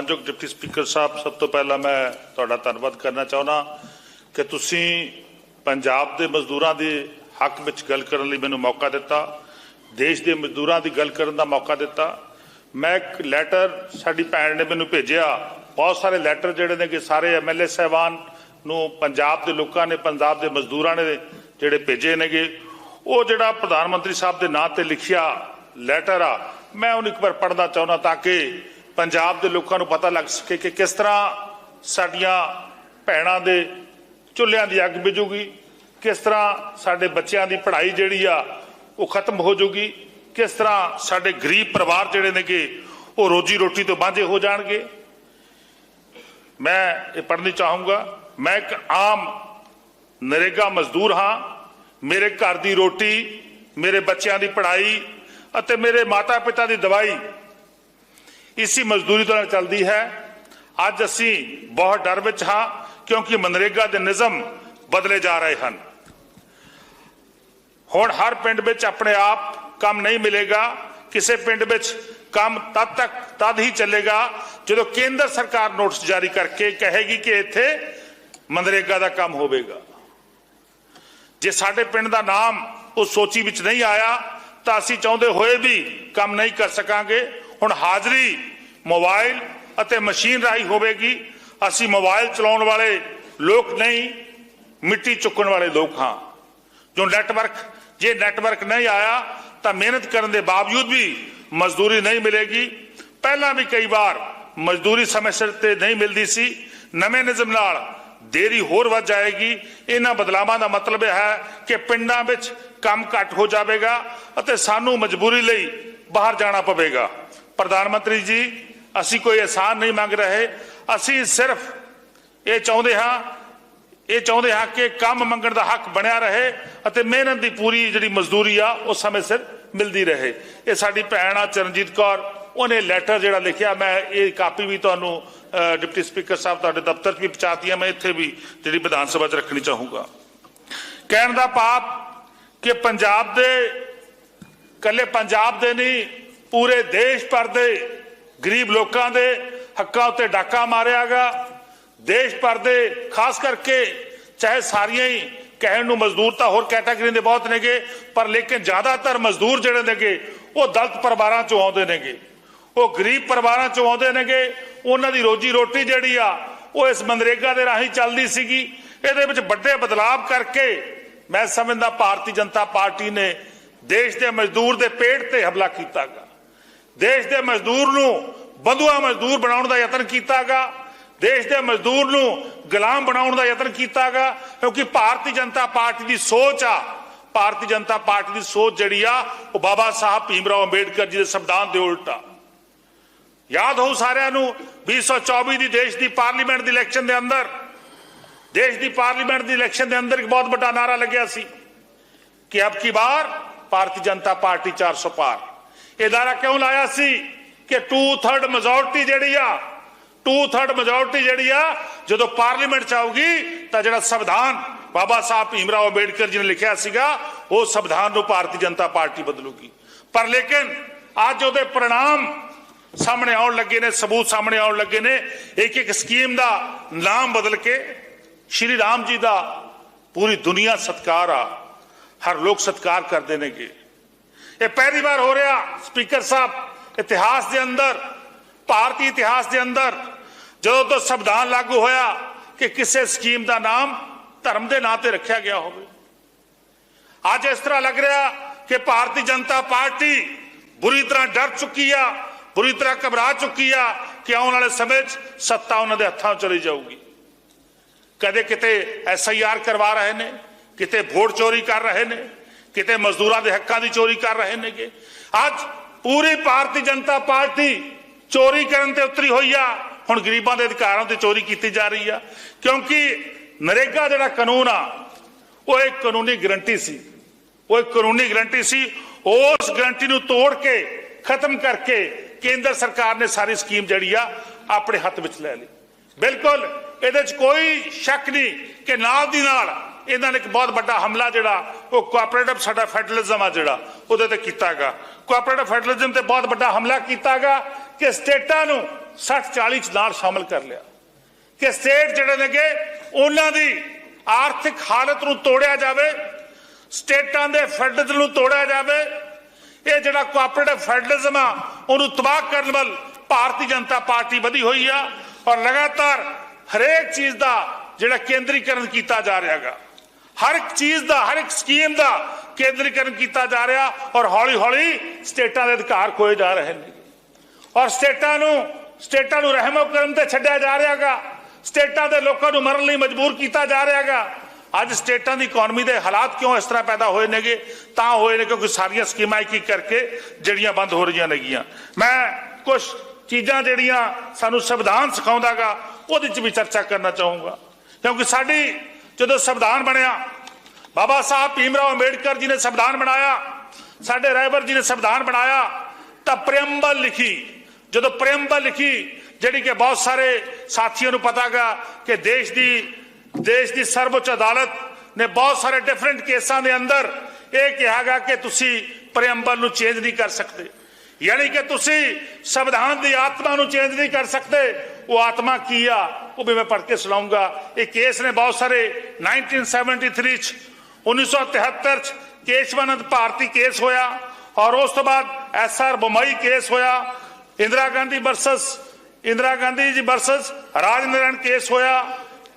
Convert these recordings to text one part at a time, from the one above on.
ਮਾਨਯੋਗ deputy speaker ਸਾਹਿਬ, ਸਭ ਤੋਂ ਪਹਿਲਾਂ ਮੈਂ ਤੁਹਾਡਾ ਧੰਨਵਾਦ ਕਰਨਾ ਚਾਹੁੰਦਾ ਕਿ ਤੁਸੀਂ ਪੰਜਾਬ ਦੇ ਮਜ਼ਦੂਰਾਂ ਦੇ ਹੱਕ ਵਿੱਚ ਗੱਲ ਕਰਨ ਲਈ ਮੈਨੂੰ ਮੌਕਾ ਦਿੱਤਾ, ਦੇਸ਼ ਦੇ ਮਜ਼ਦੂਰਾਂ ਦੀ ਗੱਲ ਕਰਨ ਦਾ ਮੌਕਾ ਦਿੱਤਾ। ਮੈਂ ਇੱਕ ਲੈਟਰ ਸਾਡੀ ਭੈਣ ਨੇ ਮੈਨੂੰ ਭੇਜਿਆ, ਬਹੁਤ ਸਾਰੇ ਲੈਟਰ ਜਿਹੜੇ ਨੇ ਕਿ ਸਾਰੇ ਐਮਐਲਏ ਸਹਿਬਾਨ ਨੂੰ, ਪੰਜਾਬ ਦੇ ਲੋਕਾਂ ਨੇ, ਪੰਜਾਬ ਦੇ ਮਜ਼ਦੂਰਾਂ ਨੇ ਜਿਹੜੇ ਭੇਜੇ ਨੇਗੇ। ਉਹ ਜਿਹੜਾ ਪ੍ਰਧਾਨ ਮੰਤਰੀ ਸਾਹਿਬ ਦੇ ਨਾਂ ਤੇ ਲਿਖਿਆ ਲੈਟਰ ਆ, ਮੈਂ ਉਹਨੂੰ ਇੱਕ ਵਾਰ ਪੜ੍ਹਨਾ ਚਾਹੁੰਦਾ ਤਾਂ ਕਿ ਪੰਜਾਬ ਦੇ ਲੋਕਾਂ ਨੂੰ ਪਤਾ ਲੱਗ ਸਕੇ ਕਿ ਕਿਸ ਤਰ੍ਹਾਂ ਸਾਡੀਆਂ ਭੈਣਾਂ ਦੇ ਚੁੱਲ੍ਹਿਆਂ ਦੀ ਅੱਗ ਬੁਝੂਗੀ, ਕਿਸ ਤਰ੍ਹਾਂ ਸਾਡੇ ਬੱਚਿਆਂ ਦੀ ਪੜ੍ਹਾਈ ਜਿਹੜੀ ਆ ਉਹ ਖਤਮ ਹੋ ਜਾਊਗੀ ਕਿਸ ਤਰ੍ਹਾਂ ਸਾਡੇ ਗਰੀਬ ਪਰਿਵਾਰ ਜਿਹੜੇ ਨੇਗੇ ਉਹ ਰੋਜੀ ਰੋਟੀ ਤੋਂ ਵਾਂਝੇ ਹੋ ਜਾਣਗੇ। ਮੈਂ ਇਹ ਪੜ੍ਹਨੀ ਚਾਹੂੰਗਾ, ਮੈਂ ਇੱਕ ਆਮ ਨਰੇਗਾ ਮਜ਼ਦੂਰ ਹਾਂ, ਮੇਰੇ ਘਰ ਦੀ ਰੋਟੀ, ਮੇਰੇ ਬੱਚਿਆਂ ਦੀ ਪੜ੍ਹਾਈ ਅਤੇ ਮੇਰੇ ਮਾਤਾ ਪਿਤਾ ਦੀ ਦਵਾਈ ਇਸੀ ਮਜ਼ਦੂਰੀ ਤੋਂ ਨਾਲ ਚੱਲਦੀ ਹੈ। ਅੱਜ ਅਸੀਂ ਬਹੁਤ ਡਰ ਵਿੱਚ ਹਾਂ, ਕਿਉਂਕਿ ਮਨਰੇਗਾ ਦੇ ਨਿਯਮ ਬਦਲੇ ਜਾ ਰਹੇ ਹਨ। ਹੁਣ ਹਰ ਪਿੰਡ ਵਿੱਚ ਆਪਣੇ ਆਪ ਕੰਮ ਨਹੀਂ ਮਿਲੇਗਾ। ਕਿਸੇ ਪਿੰਡ ਵਿੱਚ ਕੰਮ ਤਦ ਤੱਕ, ਤਦ ਹੀ ਚੱਲੇਗਾ ਜਦੋਂ ਕੇਂਦਰ ਸਰਕਾਰ ਨੋਟਿਸ ਜਾਰੀ ਕਰਕੇ ਕਹੇਗੀ ਕਿ ਇੱਥੇ ਮਨਰੇਗਾ ਦਾ ਕੰਮ ਹੋਵੇਗਾ। ਜੇ ਸਾਡੇ ਪਿੰਡ ਦਾ ਨਾਮ ਉਸ ਸੋਚੀ ਵਿੱਚ ਨਹੀਂ ਆਇਆ, ਤਾਂ ਅਸੀਂ ਚਾਹੁੰਦੇ ਹੋਏ ਵੀ ਕੰਮ ਨਹੀਂ ਕਰ ਸਕਾਂਗੇ। ਹੁਣ ਹਾਜ਼ਰੀ ਮੋਬਾਈਲ ਅਤੇ ਮਸ਼ੀਨ ਰਾਹੀਂ ਹੋਵੇਗੀ। ਅਸੀਂ ਮੋਬਾਈਲ ਚਲਾਉਣ ਵਾਲੇ ਲੋਕ ਨਹੀਂ, ਮਿੱਟੀ ਚੁੱਕਣ ਵਾਲੇ ਲੋਕ ਹਾਂ। ਜੋ ਨੈਟਵਰਕ, ਜੇ ਨੈਟਵਰਕ ਨਹੀਂ ਆਇਆ, ਤਾਂ ਮਿਹਨਤ ਕਰਨ ਦੇ ਬਾਵਜੂਦ ਵੀ ਮਜ਼ਦੂਰੀ ਨਹੀਂ ਮਿਲੇਗੀ। ਪਹਿਲਾਂ ਵੀ ਕਈ ਵਾਰ ਮਜ਼ਦੂਰੀ ਸਮੇਂ ਸਿਰ ਤੇ ਨਹੀਂ ਮਿਲਦੀ ਸੀ। ਨਵੇਂ ਨਿਯਮ ਨਾਲ ਦੇਰੀ ਹੋਰ ਵੱਧ ਜਾਏਗੀ। ਇਹਨਾਂ ਬਦਲਾਵਾਂ ਦਾ ਮਤਲਬ ਇਹ ਹੈ ਕਿ ਪਿੰਡਾਂ ਵਿੱਚ ਕੰਮ ਘੱਟ ਹੋ ਜਾਵੇਗਾ ਅਤੇ ਸਾਨੂੰ ਮਜਬੂਰੀ ਲਈ ਬਾਹਰ ਜਾਣਾ ਪਵੇਗਾ। ਪ੍ਰਧਾਨ ਮੰਤਰੀ ਜੀ, ਅਸੀਂ ਕੋਈ ਆਸਾਨ ਨਹੀਂ ਮੰਗ ਰਹੇ। ਅਸੀਂ ਸਿਰਫ ਇਹ ਚਾਹੁੰਦੇ ਹਾਂ, ਇਹ ਚਾਹੁੰਦੇ ਹਾਂ ਕਿ ਕੰਮ ਮੰਗਣ ਦਾ ਹੱਕ ਬਣਿਆ ਰਹੇ ਅਤੇ ਮਿਹਨਤ ਦੀ ਪੂਰੀ ਜਿਹੜੀ ਮਜ਼ਦੂਰੀ ਆ, ਉਹ ਸਮੇਂ ਸਿਰ ਮਿਲਦੀ ਰਹੇ। ਇਹ ਸਾਡੀ ਭੈਣ ਆ, ਚਰਨਜੀਤ ਕੌਰ, ਉਹਨੇ ਲੈਟਰ ਜਿਹੜਾ ਲਿਖਿਆ, ਮੈਂ ਇਹ ਕਾਪੀ ਵੀ ਤੁਹਾਨੂੰ ਡਿਪਟੀ ਸਪੀਕਰ ਸਾਹਿਬ ਤੁਹਾਡੇ ਦਫ਼ਤਰ 'ਚ ਵੀ ਪਹੁੰਚਾਤੀ ਹੈ ਮੈਂ ਇੱਥੇ ਵੀ ਜਿਹੜੀ ਵਿਧਾਨ ਸਭਾ 'ਚ ਰੱਖਣੀ ਚਾਹੂੰਗਾ। ਕਹਿਣ ਦਾ ਪਾਪ ਕਿ ਪੰਜਾਬ ਦੇ ਕੱਲੇ ਪੰਜਾਬ ਦੇ ਨਹੀਂ ਪੂਰੇ ਦੇਸ਼ ਭਰ ਦੇ ਗਰੀਬ ਲੋਕਾਂ ਦੇ ਹੱਕਾਂ ਉੱਤੇ ਡਾਕਾ ਮਾਰਿਆਗਾ। ਦੇਸ਼ ਭਰ ਦੇ, ਖਾਸ ਕਰਕੇ ਚਾਹੇ ਸਾਰੀਆਂ ਹੀ ਕਹਿਣ ਨੂੰ ਮਜ਼ਦੂਰ ਤਾਂ ਹੋਰ ਕੈਟਾਗਰੀ ਦੇ ਬਹੁਤ ਨੇਗੇ, ਪਰ ਲੇਕਿਨ ਜ਼ਿਆਦਾਤਰ ਮਜ਼ਦੂਰ ਜਿਹੜੇ ਨੇਗੇ, ਉਹ ਦਲਤ ਪਰਿਵਾਰਾਂ ਚੋਂ ਆਉਂਦੇ ਨੇਗੇ। ਉਹ ਗਰੀਬ ਪਰਿਵਾਰਾਂ ਚੋਂ ਆਉਂਦੇ ਨੇਗੇ। ਉਹਨਾਂ ਦੀ ਰੋਜੀ ਰੋਟੀ ਜਿਹੜੀ ਆ, ਉਹ ਇਸ ਮਨਰੇਗਾ ਦੇ ਰਾਹੀਂ ਚੱਲਦੀ ਸੀਗੀ। ਇਹਦੇ ਵਿੱਚ ਵੱਡੇ ਬਦਲਾਵ ਕਰਕੇ ਮੈਂ ਸਮਝਦਾ ਭਾਰਤੀ ਜਨਤਾ ਪਾਰਟੀ ਨੇ ਦੇਸ਼ ਦੇ ਮਜ਼ਦੂਰ ਦੇ ਪੇਟ ਤੇ ਹਮਲਾ ਕੀਤਾਗਾ ਦੇਸ਼ ਦੇ ਮਜ਼ਦੂਰ ਨੂੰ ਬੰਧੂਆ ਮਜ਼ਦੂਰ ਬਣਾਉਣ ਦਾ ਯਤਨ ਕੀਤਾਗਾ, ਦੇਸ਼ ਦੇ ਮਜ਼ਦੂਰ ਨੂੰ ਗੁਲਾਮ ਬਣਾਉਣ ਦਾ ਯਤਨ ਕੀਤਾਗਾ, ਕਿਉਂਕਿ ਭਾਰਤੀ ਜਨਤਾ ਪਾਰਟੀ ਦੀ ਸੋਚ ਆ, ਭਾਰਤੀ ਜਨਤਾ ਪਾਰਟੀ ਦੀ ਸੋਚ ਜਿਹੜੀ ਆ, ਉਹ ਬਾਬਾ ਸਾਹਿਬ ਭੀਮਰਾਓ ਅੰਬੇਡਕਰ ਜੀ ਦੇ ਸੰਵਿਧਾਨ ਦੇ ਉਲਟ ਆ। ਯਾਦ ਹੋਊ ਸਾਰਿਆਂ ਨੂੰ 2024 ਦੀ ਦੇਸ਼ ਦੀ ਪਾਰਲੀਮੈਂਟ ਦੀ ਇਲੈਕਸ਼ਨ ਦੇ ਅੰਦਰ, ਦੇਸ਼ ਦੀ ਪਾਰਲੀਮੈਂਟ ਦੀ ਇਲੈਕਸ਼ਨ ਦੇ ਅੰਦਰ ਇੱਕ ਬਹੁਤ ਵੱਡਾ ਨਾਰਾ ਲੱਗਿਆ ਸੀ ਕਿ ਅਬ ਕੀ ਬਾਰ ਭਾਰਤੀ ਜਨਤਾ ਪਾਰਟੀ 400 ਪਾਰ। ਇਦਾਰਾ ਕਿਉਂ ਲਾਇਆ ਸੀ ਕਿ 2/3 ਮੈਜੋਰਟੀ ਜਿਹੜੀ ਆ 2/3 ਮੈਜੋਰਟੀ ਜਿਹੜੀ ਆ, ਜਦੋਂ ਪਾਰਲੀਮੈਂਟ ਚ ਆਊਗੀ, ਤਾਂ ਜਿਹੜਾ ਸੰਵਿਧਾਨ ਬਾਬਾ ਸਾਹਿਬ ਭੀਮਰਾਓ ਅੰਬੇਡਕਰ ਜੀ ਨੇ ਲਿਖਿਆ ਸੀਗਾ, ਉਹ ਸੰਵਿਧਾਨ ਨੂੰ ਭਾਰਤੀ ਜਨਤਾ ਪਾਰਟੀ ਬਦਲੂਗੀ। ਪਰ ਲੇਕਿਨ ਅੱਜ ਉਹਦੇ ਪ੍ਰਣਾਮ ਸਾਹਮਣੇ ਆਉਣ ਲੱਗੇ ਨੇ, ਸਬੂਤ ਸਾਹਮਣੇ ਆਉਣ ਲੱਗੇ ਨੇ। ਇੱਕ ਇੱਕ ਸਕੀਮ ਦਾ ਨਾਮ ਬਦਲ ਕੇ ਸ਼੍ਰੀ ਰਾਮ ਜੀ ਦਾ ਪੂਰੀ ਦੁਨੀਆ ਸਤਕਾਰ ਆ, ਹਰ ਲੋਕ ਸਤਕਾਰ ਕਰਦੇ ਨੇਗੇ। ਇਹ ਪਹਿਲੀ ਵਾਰ ਹੋ ਰਿਹਾ ਸਪੀਕਰ ਸਾਹਿਬ ਇਤਿਹਾਸ ਦੇ ਅੰਦਰ, ਭਾਰਤੀ ਇਤਿਹਾਸ ਦੇ ਅੰਦਰ, ਜਦੋਂ ਤੋਂ ਸੰਵਿਧਾਨ ਲਾਗੂ ਹੋਇਆ ਕਿ ਕਿਸੇ ਸਕੀਮ ਦਾ ਨਾਮ ਧਰਮ ਦੇ ਨਾਂ ਤੇ ਰੱਖਿਆ ਗਿਆ ਹੋਵੇ। ਅੱਜ ਇਸ ਤਰ੍ਹਾਂ ਲੱਗ ਰਿਹਾ ਕਿ ਭਾਰਤੀ ਜਨਤਾ ਪਾਰਟੀ ਬੁਰੀ ਤਰ੍ਹਾਂ ਡਰ ਚੁੱਕੀ ਆ, ਬੁਰੀ ਤਰ੍ਹਾਂ ਘਬਰਾ ਚੁੱਕੀ ਆ ਕਿ ਆਉਣ ਵਾਲੇ ਸਮੇਂ 'ਚ ਸੱਤਾ ਉਹਨਾਂ ਦੇ ਹੱਥਾਂ ਚਲੀ ਜਾਊਗੀ। ਕਦੇ ਕਿਤੇ ਐਸਆਈਆਰ ਕਰਵਾ ਰਹੇ ਨੇ, ਕਿਤੇ ਵੋਟ ਚੋਰੀ ਕਰ ਰਹੇ ਨੇ ਕਿਤੇ ਮਜ਼ਦੂਰਾਂ ਦੇ ਹੱਕਾਂ ਦੀ ਚੋਰੀ ਕਰ ਰਹੇ ਨੇਗੇ। ਅੱਜ ਪੂਰੀ ਭਾਰਤੀ ਜਨਤਾ ਪਾਰਟੀ ਚੋਰੀ ਕਰਨ ਤੇ ਉਤਰੀ ਹੋਈ ਆ। ਹੁਣ ਗਰੀਬਾਂ ਦੇ ਅਧਿਕਾਰਾਂ ਤੇ ਚੋਰੀ ਕੀਤੀ ਜਾ ਰਹੀ ਆ। ਕਿਉਂਕਿ ਨਰੇਗਾ ਜਿਹੜਾ ਕਾਨੂੰਨ ਆ, ਉਹ ਇੱਕ ਕਾਨੂੰਨੀ ਗਰੰਟੀ ਸੀ। ਉਹ ਇੱਕ ਕਾਨੂੰਨੀ ਗਰੰਟੀ ਸੀ। ਉਸ ਗਰੰਟੀ ਨੂੰ ਤੋੜ ਕੇ, ਖਤਮ ਕਰਕੇ ਕੇਂਦਰ ਸਰਕਾਰ ਨੇ ਸਾਰੀ ਸਕੀਮ ਜਿਹੜੀ ਆ, ਆਪਣੇ ਹੱਥ ਵਿੱਚ ਲੈ ਲਈ। ਬਿਲਕੁਲ, ਇਹਦੇ 'ਚ ਕੋਈ ਸ਼ੱਕ ਨਹੀਂ ਕਿ ਨਾਲ ਦੀ ਨਾਲ ਇਹਨਾਂ ਨੇ ਇੱਕ ਬਹੁਤ ਵੱਡਾ ਹਮਲਾ ਜਿਹੜਾ, ਉਹ ਕੋਆਪਰੇਟਿਵ ਸਾਡਾ ਫੈਡਰਲਿਜ਼ਮ ਆ ਜਿਹੜਾ, ਉਹਦੇ ਤੇ ਕੀਤਾਗਾ। ਕੋਆਪਰੇਟਿਵ ਫੈਡਰਲਿਜ਼ਮ ਤੇ ਬਹੁਤ ਵੱਡਾ ਹਮਲਾ ਕੀਤਾਗਾ ਕਿ ਸਟੇਟਾਂ ਨੂੰ 60 40 ਚ ਨਾਲ ਸ਼ਾਮਲ ਕਰ ਲਿਆ। ਕਿ ਸਟੇਟ ਜਿਹੜੇ ਨੇਗੇ, ਉਹਨਾਂ ਦੀ ਆਰਥਿਕ ਹਾਲਤ ਨੂੰ ਤੋੜਿਆ ਜਾਵੇ, ਸਟੇਟਾਂ ਦੇ ਫੈਡਰਲ ਨੂੰ ਤੋੜਿਆ ਜਾਵੇ। ਇਹ ਜਿਹੜਾ ਕੋਆਪਰੇਟਿਵ ਫੈਡਰਲਿਜ਼ਮ ਆ, ਉਹਨੂੰ ਤਬਾਹ ਕਰਨ ਵੱਲ ਭਾਰਤੀ ਜਨਤਾ ਪਾਰਟੀ ਵਧੀ ਹੋਈ ਆ ਔਰ ਲਗਾਤਾਰ ਹਰੇਕ ਚੀਜ਼ ਦਾ ਜਿਹੜਾ ਕੇਂਦਰੀਕਰਨ ਕੀਤਾ ਜਾ ਰਿਹਾਗਾ। ਹਰ ਇੱਕ ਚੀਜ਼ ਦਾ, ਹਰ ਇੱਕ ਸਕੀਮ ਦਾ ਕੇਂਦਰੀਕਰਨ ਕੀਤਾ ਜਾ ਰਿਹਾ ਔਰ ਹੌਲੀ ਹੌਲੀ ਸਟੇਟਾਂ ਦੇ ਅਧਿਕਾਰ ਖੋਏ ਜਾ ਰਹੇ ਨੇ। ਔਰ ਸਟੇਟਾਂ ਨੂੰ ਸਟੇਟਾਂ ਨੂੰ ਰਹਿਮੋ ਕਰਮ ਤੇ ਛੱਡਿਆ ਜਾ ਰਿਹਾਗਾ ਸਟੇਟਾਂ ਦੇ ਲੋਕਾਂ ਨੂੰ ਮਰਨ ਲਈ ਮਜਬੂਰ ਕੀਤਾ ਜਾ ਰਿਹਾਗਾ ਅੱਜ ਸਟੇਟਾਂ ਦੀ ਇਕਨੋਮੀ ਦੇ ਹਾਲਾਤ ਕਿਉਂ ਇਸ ਤਰ੍ਹਾਂ ਪੈਦਾ ਹੋਏ ਨੇਗੇ? ਤਾਂ ਹੋਏ ਨੇ ਕਿਉਂਕਿ ਸਾਰੀਆਂ ਸਕੀਮਾਂ ਇੱਕ ਇੱਕ ਕਰਕੇ ਜਿਹੜੀਆਂ ਬੰਦ ਹੋ ਰਹੀਆਂ ਨੇਗੀਆਂ। ਮੈਂ ਕੁਝ ਚੀਜ਼ਾਂ ਜਿਹੜੀਆਂ ਸਾਨੂੰ ਸੰਵਿਧਾਨ ਸਿਖਾਉਂਦਾਗਾ ਉਹਦੇ 'ਚ ਵੀ ਚਰਚਾ ਕਰਨਾ ਚਾਹੂੰਗਾ। ਕਿਉਂਕਿ ਸਾਡੀ ਜਦੋਂ ਸੰਵਿਧਾਨ ਬਣਿਆ, ਬਾਬਾ ਸਾਹਿਬ ਭੀਮਰਾਓ ਅੰਬੇਡਕਰ ਜੀ ਨੇ ਸੰਵਿਧਾਨ ਬਣਾਇਆ, ਸਾਡੇ ਰਾਇਬਰ ਜੀ ਨੇ ਸੰਵਿਧਾਨ ਬਣਾਇਆ, ਤਾਂ ਪ੍ਰਿਅੰਬਲ ਲਿਖੀ, ਜਦੋਂ ਪ੍ਰਿਅੰਬਲ ਲਿਖੀ, ਜਿਹੜੀ ਕਿ ਬਹੁਤ ਸਾਰੇ ਸਾਥੀਆਂ ਨੂੰ ਪਤਾਗਾ ਕਿ ਦੇਸ਼ ਦੀ ਦੇਸ਼ ਦੀ ਸਰਵਉੱਚ ਅਦਾਲਤ ਨੇ ਬਹੁਤ ਸਾਰੇ ਡਿਫਰੈਂਟ ਕੇਸਾਂ ਦੇ ਅੰਦਰ ਇਹ ਕਿਹਾਗਾ ਕਿ ਤੁਸੀਂ ਪ੍ਰਿਅੰਬਲ ਨੂੰ ਚੇਂਜ ਨਹੀਂ ਕਰ ਸਕਦੇ। ਯਾਨੀ ਕਿ ਤੁਸੀਂ ਸੰਵਿਧਾਨ ਦੀ ਆਤਮਾ ਨੂੰ ਚੇਂਜ ਨਹੀਂ ਕਰ ਸਕਦੇ, ਉਹ ਆਤਮਾ ਕੀ ਆ? ਉਹ ਵੀ ਮੈਂ ਪੜ੍ਹ ਕੇ ਸੁਣਾਉਂਗਾ ਇਹ ਕੇਸ ਨੇ ਬਹੁਤ ਸਾਰੇ 1973 ਚ 1973 ਚ ਕੇਸ਼ਵਾਨੰਦ ਭਾਰਤੀ ਕੇਸ ਹੋਇਆ ਔਰ ਉਸ ਤੋਂ ਬਾਅਦ ਐਸ ਆਰ ਬੰਬਈ ਕੇਸ ਹੋਇਆ ਇੰਦਰਾ ਗਾਂਧੀ ਵਰਸਸ ਇੰਦਰਾ ਗਾਂਧੀ ਜੀ ਵਰਸਸ ਰਾਜ ਕੇਸ ਹੋਇਆ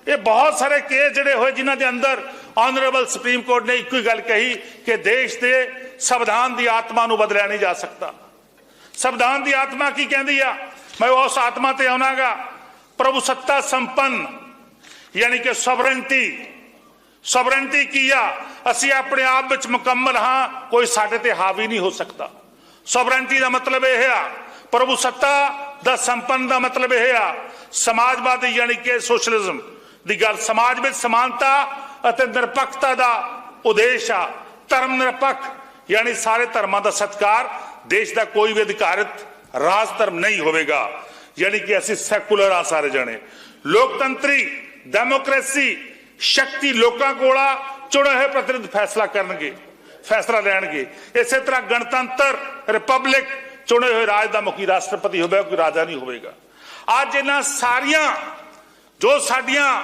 ਇਹ ਬਹੁਤ ਸਾਰੇ ਕੇਸ ਜਿਹੜੇ ਹੋਏ ਜਿਨ੍ਹਾਂ ਦੇ ਅੰਦਰ ਆਨਰੇਬਲ ਸੁਪਰੀਮ ਕੋਰਟ ਨੇ ਇੱਕੋ ਹੀ ਗੱਲ ਕਹੀ ਕਿ ਦੇਸ਼ ਦੇ ਸੰਵਿਧਾਨ ਦੀ ਆਤਮਾ ਨੂੰ ਬਦਲਿਆ ਨਹੀਂ ਜਾ ਸਕਦਾ ਸੰਵਿਧਾਨ ਦੀ ਆਤਮਾ ਕੀ ਕਹਿੰਦੀ ਆ ਮੈਂ ਉਸ ਆਤਮਾ ਤੇ ਆਉਣਾਗਾ ਪ੍ਰਭੂ ਸੱਤਾ ਸੰਪੰਨ ਯਾਨੀ ਕਿ ਸੋਵਰੈਂਟੀ ਸੋਵਰੈਂਟੀ ਅਸੀਂ ਆਪਣੇ ਆਪ ਵਿੱਚ ਮੁਕੰਮਲ ਹਾਂ ਕੋਈ ਸਾਡੇ ਤੇ ਹਾਵੀ ਨਹੀਂ ਹੋ ਸਕਦਾ ਸੋਵਰੈਂਟੀ ਦਾ ਮਤਲਬ ਇਹ ਆ ਪ੍ਰਭੂ ਸੱਤਾ ਦਾ ਸੰਪੰਨ ਦਾ ਮਤਲਬ ਇਹ ਆ ਸਮਾਜਵਾਦੀ ਯਾਨੀ ਕਿ ਸੋਸ਼ਲਿਜ਼ਮ ਦੀ ਗੱਲ ਸਮਾਜ ਵਿੱਚ ਸਮਾਨਤਾ ਅਤੇ ਨਿਰਪੱਖਤਾ ਦਾ ਉਦੇਸ਼ ਆ ਧਰਮ ਨਿਰਪੱਖ ਯਾਨੀ ਸਾਰੇ ਧਰਮਾਂ ਦਾ ਸਤਕਾਰ ਦੇਸ਼ ਦਾ ਕੋਈ ਵੀ ਅਧਿਕਾਰਿਤ ਰਾਜ ਧਰਮ ਨਹੀਂ ਹੋਵੇਗਾ ਯਾਨੀ ਕਿ ਅਸੀਂ ਸੈਕੂਲਰ ਆ ਸਾਰੇ ਜਣੇ। ਲੋਕਤੰਤਰੀ, ਡੈਮੋਕ੍ਰੇਸੀ, ਸ਼ਕਤੀ ਲੋਕਾਂ ਕੋਲ ਆ, ਚੁਣੇ ਹੋਏ ਪ੍ਰਤੀਨਿਧ ਫੈਸਲਾ ਕਰਨਗੇ, ਫੈਸਲਾ ਲੈਣਗੇ। ਇਸੇ ਤਰ੍ਹਾਂ ਗਣਤੰਤਰ, ਰਿਪਬਲਿਕ, ਚੁਣੇ ਹੋਏ ਰਾਜ ਦਾ ਮੁਖੀ ਰਾਸ਼ਟਰਪਤੀ ਹੋਵੇਗਾ ਕੋਈ ਰਾਜਾ ਨਹੀਂ ਹੋਵੇਗਾ। ਅੱਜ ਇਹਨਾਂ ਸਾਰੀਆਂ, ਜੋ ਸਾਡੀਆਂ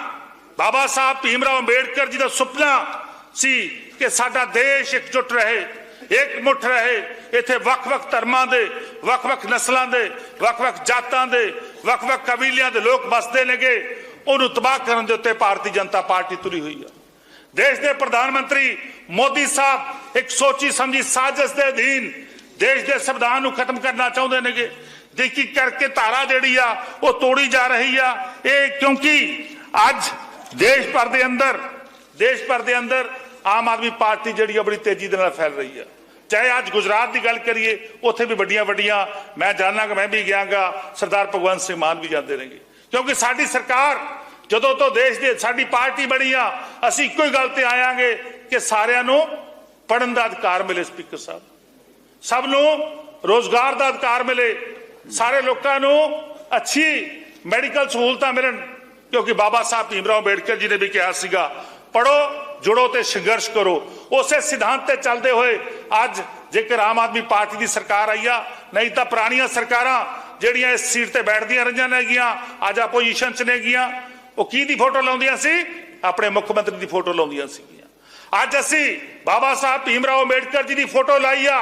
ਬਾਬਾ ਸਾਹਿਬ ਭੀਮ ਰਾਓ ਅੰਬੇਡਕਰ ਜੀ ਦਾ ਸੁਪਨਾ ਸੀ ਕਿ ਸਾਡਾ ਦੇਸ਼ ਇਕਜੁੱਟ ਰਹੇ ਇੱਕ ਮੁੱਠ ਰਹੇ। ਇੱਥੇ ਵੱਖ-ਵੱਖ ਧਰਮਾਂ ਦੇ, ਵੱਖ-ਵੱਖ ਨਸਲਾਂ ਦੇ, ਵੱਖ-ਵੱਖ ਜਾਤਾਂ ਦੇ, ਵੱਖ-ਵੱਖ ਕਬੀਲਿਆਂ ਦੇ ਲੋਕ ਵਸਦੇ ਨੇਗੇ। ਉਹਨੂੰ ਤਬਾਹ ਕਰਨ ਦੇ ਉੱਤੇ ਭਾਰਤੀ ਜਨਤਾ ਪਾਰਟੀ ਤੁਰੀ ਹੋਈ ਆ। ਦੇਸ਼ ਦੇ ਪ੍ਰਧਾਨ ਮੰਤਰੀ ਮੋਦੀ ਸਾਹਿਬ ਇੱਕ ਸੋਚੀ ਸਮਝੀ ਸਾਜ਼ਿਸ਼ ਦੇ ਅਧੀਨ ਦੇਸ਼ ਦੇ ਸੰਵਿਧਾਨ ਨੂੰ ਖਤਮ ਕਰਨਾ ਚਾਹੁੰਦੇ ਨੇਗੇ। ਦੇਖੀ ਕਰਕੇ ਧਾਰਾ ਜਿਹੜੀ ਆ, ਉਹ ਤੋੜੀ ਜਾ ਰਹੀ ਆ। ਇਹ ਕਿਉਂਕਿ ਅੱਜ ਦੇਸ਼ ਭਰ ਦੇ ਅੰਦਰ, ਦੇਸ਼ ਭਰ ਦੇ ਅੰਦਰ ਆਮ ਆਦਮੀ ਪਾਰਟੀ ਜਿਹੜੀ ਆ ਬੜੀ ਤੇਜ਼ੀ ਦੇ ਨਾਲ ਫੈਲ ਰਹੀ ਆ। ਚਾਹੇ ਅੱਜ ਗੁਜਰਾਤ ਦੀ ਗੱਲ ਕਰੀਏ, ਉੱਥੇ ਵੀ ਵੱਡੀਆਂ ਵੱਡੀਆਂ, ਮੈਂ ਜਾਣਾਂ ਕਿ ਮੈਂ ਵੀ ਗਿਆਗਾ, ਸਰਦਾਰ ਭਗਵੰਤ ਸਿੰਘ ਮਾਨ ਵੀ ਜਾਂਦੇ ਨੇਗੇ। ਕਿਉਂਕਿ ਸਾਡੀ ਸਰਕਾਰ, ਜਦੋਂ ਤੋਂ ਦੇਸ਼ ਦੇ, ਸਾਡੀ ਪਾਰਟੀ ਬਣੀ ਆ, ਅਸੀਂ ਇੱਕੋ ਹੀ ਗੱਲ ਤੇ ਆਇਆਂਗੇ ਕਿ ਸਾਰਿਆਂ ਨੂੰ ਪੜਨ ਦਾ ਅਧਿਕਾਰ ਮਿਲੇ ਸਪੀਕਰ ਸਾਹਿਬ। ਸਭ ਨੂੰ ਰੋਜ਼ਗਾਰ ਦਾ ਅਧਿਕਾਰ ਮਿਲੇ, ਸਾਰੇ ਲੋਕਾਂ ਨੂੰ ਅੱਛੀ ਮੈਡੀਕਲ ਸਹੂਲਤਾਂ ਮਿਲਣ, ਕਿਉਂਕਿ ਬਾਬਾ ਸਾਹਿਬ ਭੀਮਰਾਓ ਅੰਬੇਡਕਰ ਜੀ ਨੇ ਵੀ ਕਿਹਾ ਸੀਗਾ ਪੜੋ ਜੁੜੋ ਤੇ ਸੰਘਰਸ਼ ਕਰੋ। ਉਸੇ ਸਿਧਾਂਤ ਤੇ ਚੱਲਦੇ ਹੋਏ ਅੱਜ ਜੇਕਰ ਆਮ ਆਦਮੀ ਪਾਰਟੀ ਦੀ ਸਰਕਾਰ ਆਈ ਆ, ਨਹੀਂ ਤਾਂ ਪੁਰਾਣੀਆਂ ਸਰਕਾਰਾਂ ਜਿਹੜੀਆਂ ਇਸ ਸੀਟ ਤੇ ਬੈਠਦੀਆਂ ਰਹੀਆਂ ਨੇਗੀਆਂ ਅੱਜ ਆਪੋਜੀਸ਼ਨ ਚ ਨੇਗੀਆਂ ਉਹ ਕੀ ਦੀ ਫੋਟੋ ਲਾਉਂਦੀਆਂ ਸੀ? ਆਪਣੇ ਮੁੱਖ ਮੰਤਰੀ ਦੀ ਫੋਟੋ ਲਾਉਂਦੀਆਂ ਸੀਗੀਆਂ ਅੱਜ ਅਸੀਂ ਬਾਬਾ ਸਾਹਿਬ ਭੀਮ ਰਾਓ ਅੰਬੇਡਕਰ ਜੀ ਦੀ ਫੋਟੋ ਲਾਈ ਆ,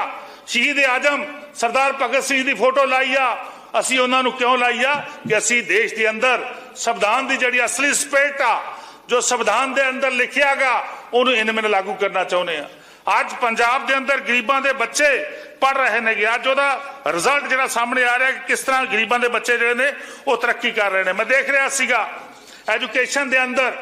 ਸ਼ਹੀਦ ਆਜਮ ਸਰਦਾਰ ਭਗਤ ਸਿੰਘ ਦੀ ਫੋਟੋ ਲਾਈ ਆ, ਅਸੀਂ ਉਹਨਾਂ ਨੂੰ ਕਿਉਂ ਲਾਈ ਆ? ਕਿ ਅਸੀਂ ਦੇਸ਼ ਦੇ ਅੰਦਰ ਸੰਵਿਧਾਨ ਦੀ ਜਿਹੜੀ ਅਸਲੀ ਸਪਿਰਟ ਆ, ਜੋ ਸੰਵਿਧਾਨ ਦੇ ਅੰਦਰ ਲਿਖਿਆਗਾ ਉਹਨੂੰ ਇਨ ਮਿਨ ਲਾਗੂ ਕਰਨਾ ਚਾਹੁੰਦੇ ਆ। ਅੱਜ ਪੰਜਾਬ ਦੇ ਅੰਦਰ ਗਰੀਬਾਂ ਦੇ ਬੱਚੇ ਪੜ ਰਹੇ ਨੇਗੇ। ਅੱਜ ਉਹਦਾ ਰਿਜ਼ਲਟ ਜਿਹੜਾ ਸਾਹਮਣੇ ਆ ਰਿਹਾ ਕਿ ਕਿਸ ਤਰ੍ਹਾਂ ਗਰੀਬਾਂ ਦੇ ਬੱਚੇ ਜਿਹੜੇ ਨੇ ਉਹ ਤਰੱਕੀ ਕਰ ਰਹੇ ਨੇ। ਮੈਂ ਦੇਖ ਰਿਹਾ ਸੀਗਾ ਐਜੂਕੇਸ਼ਨ ਦੇ ਅੰਦਰ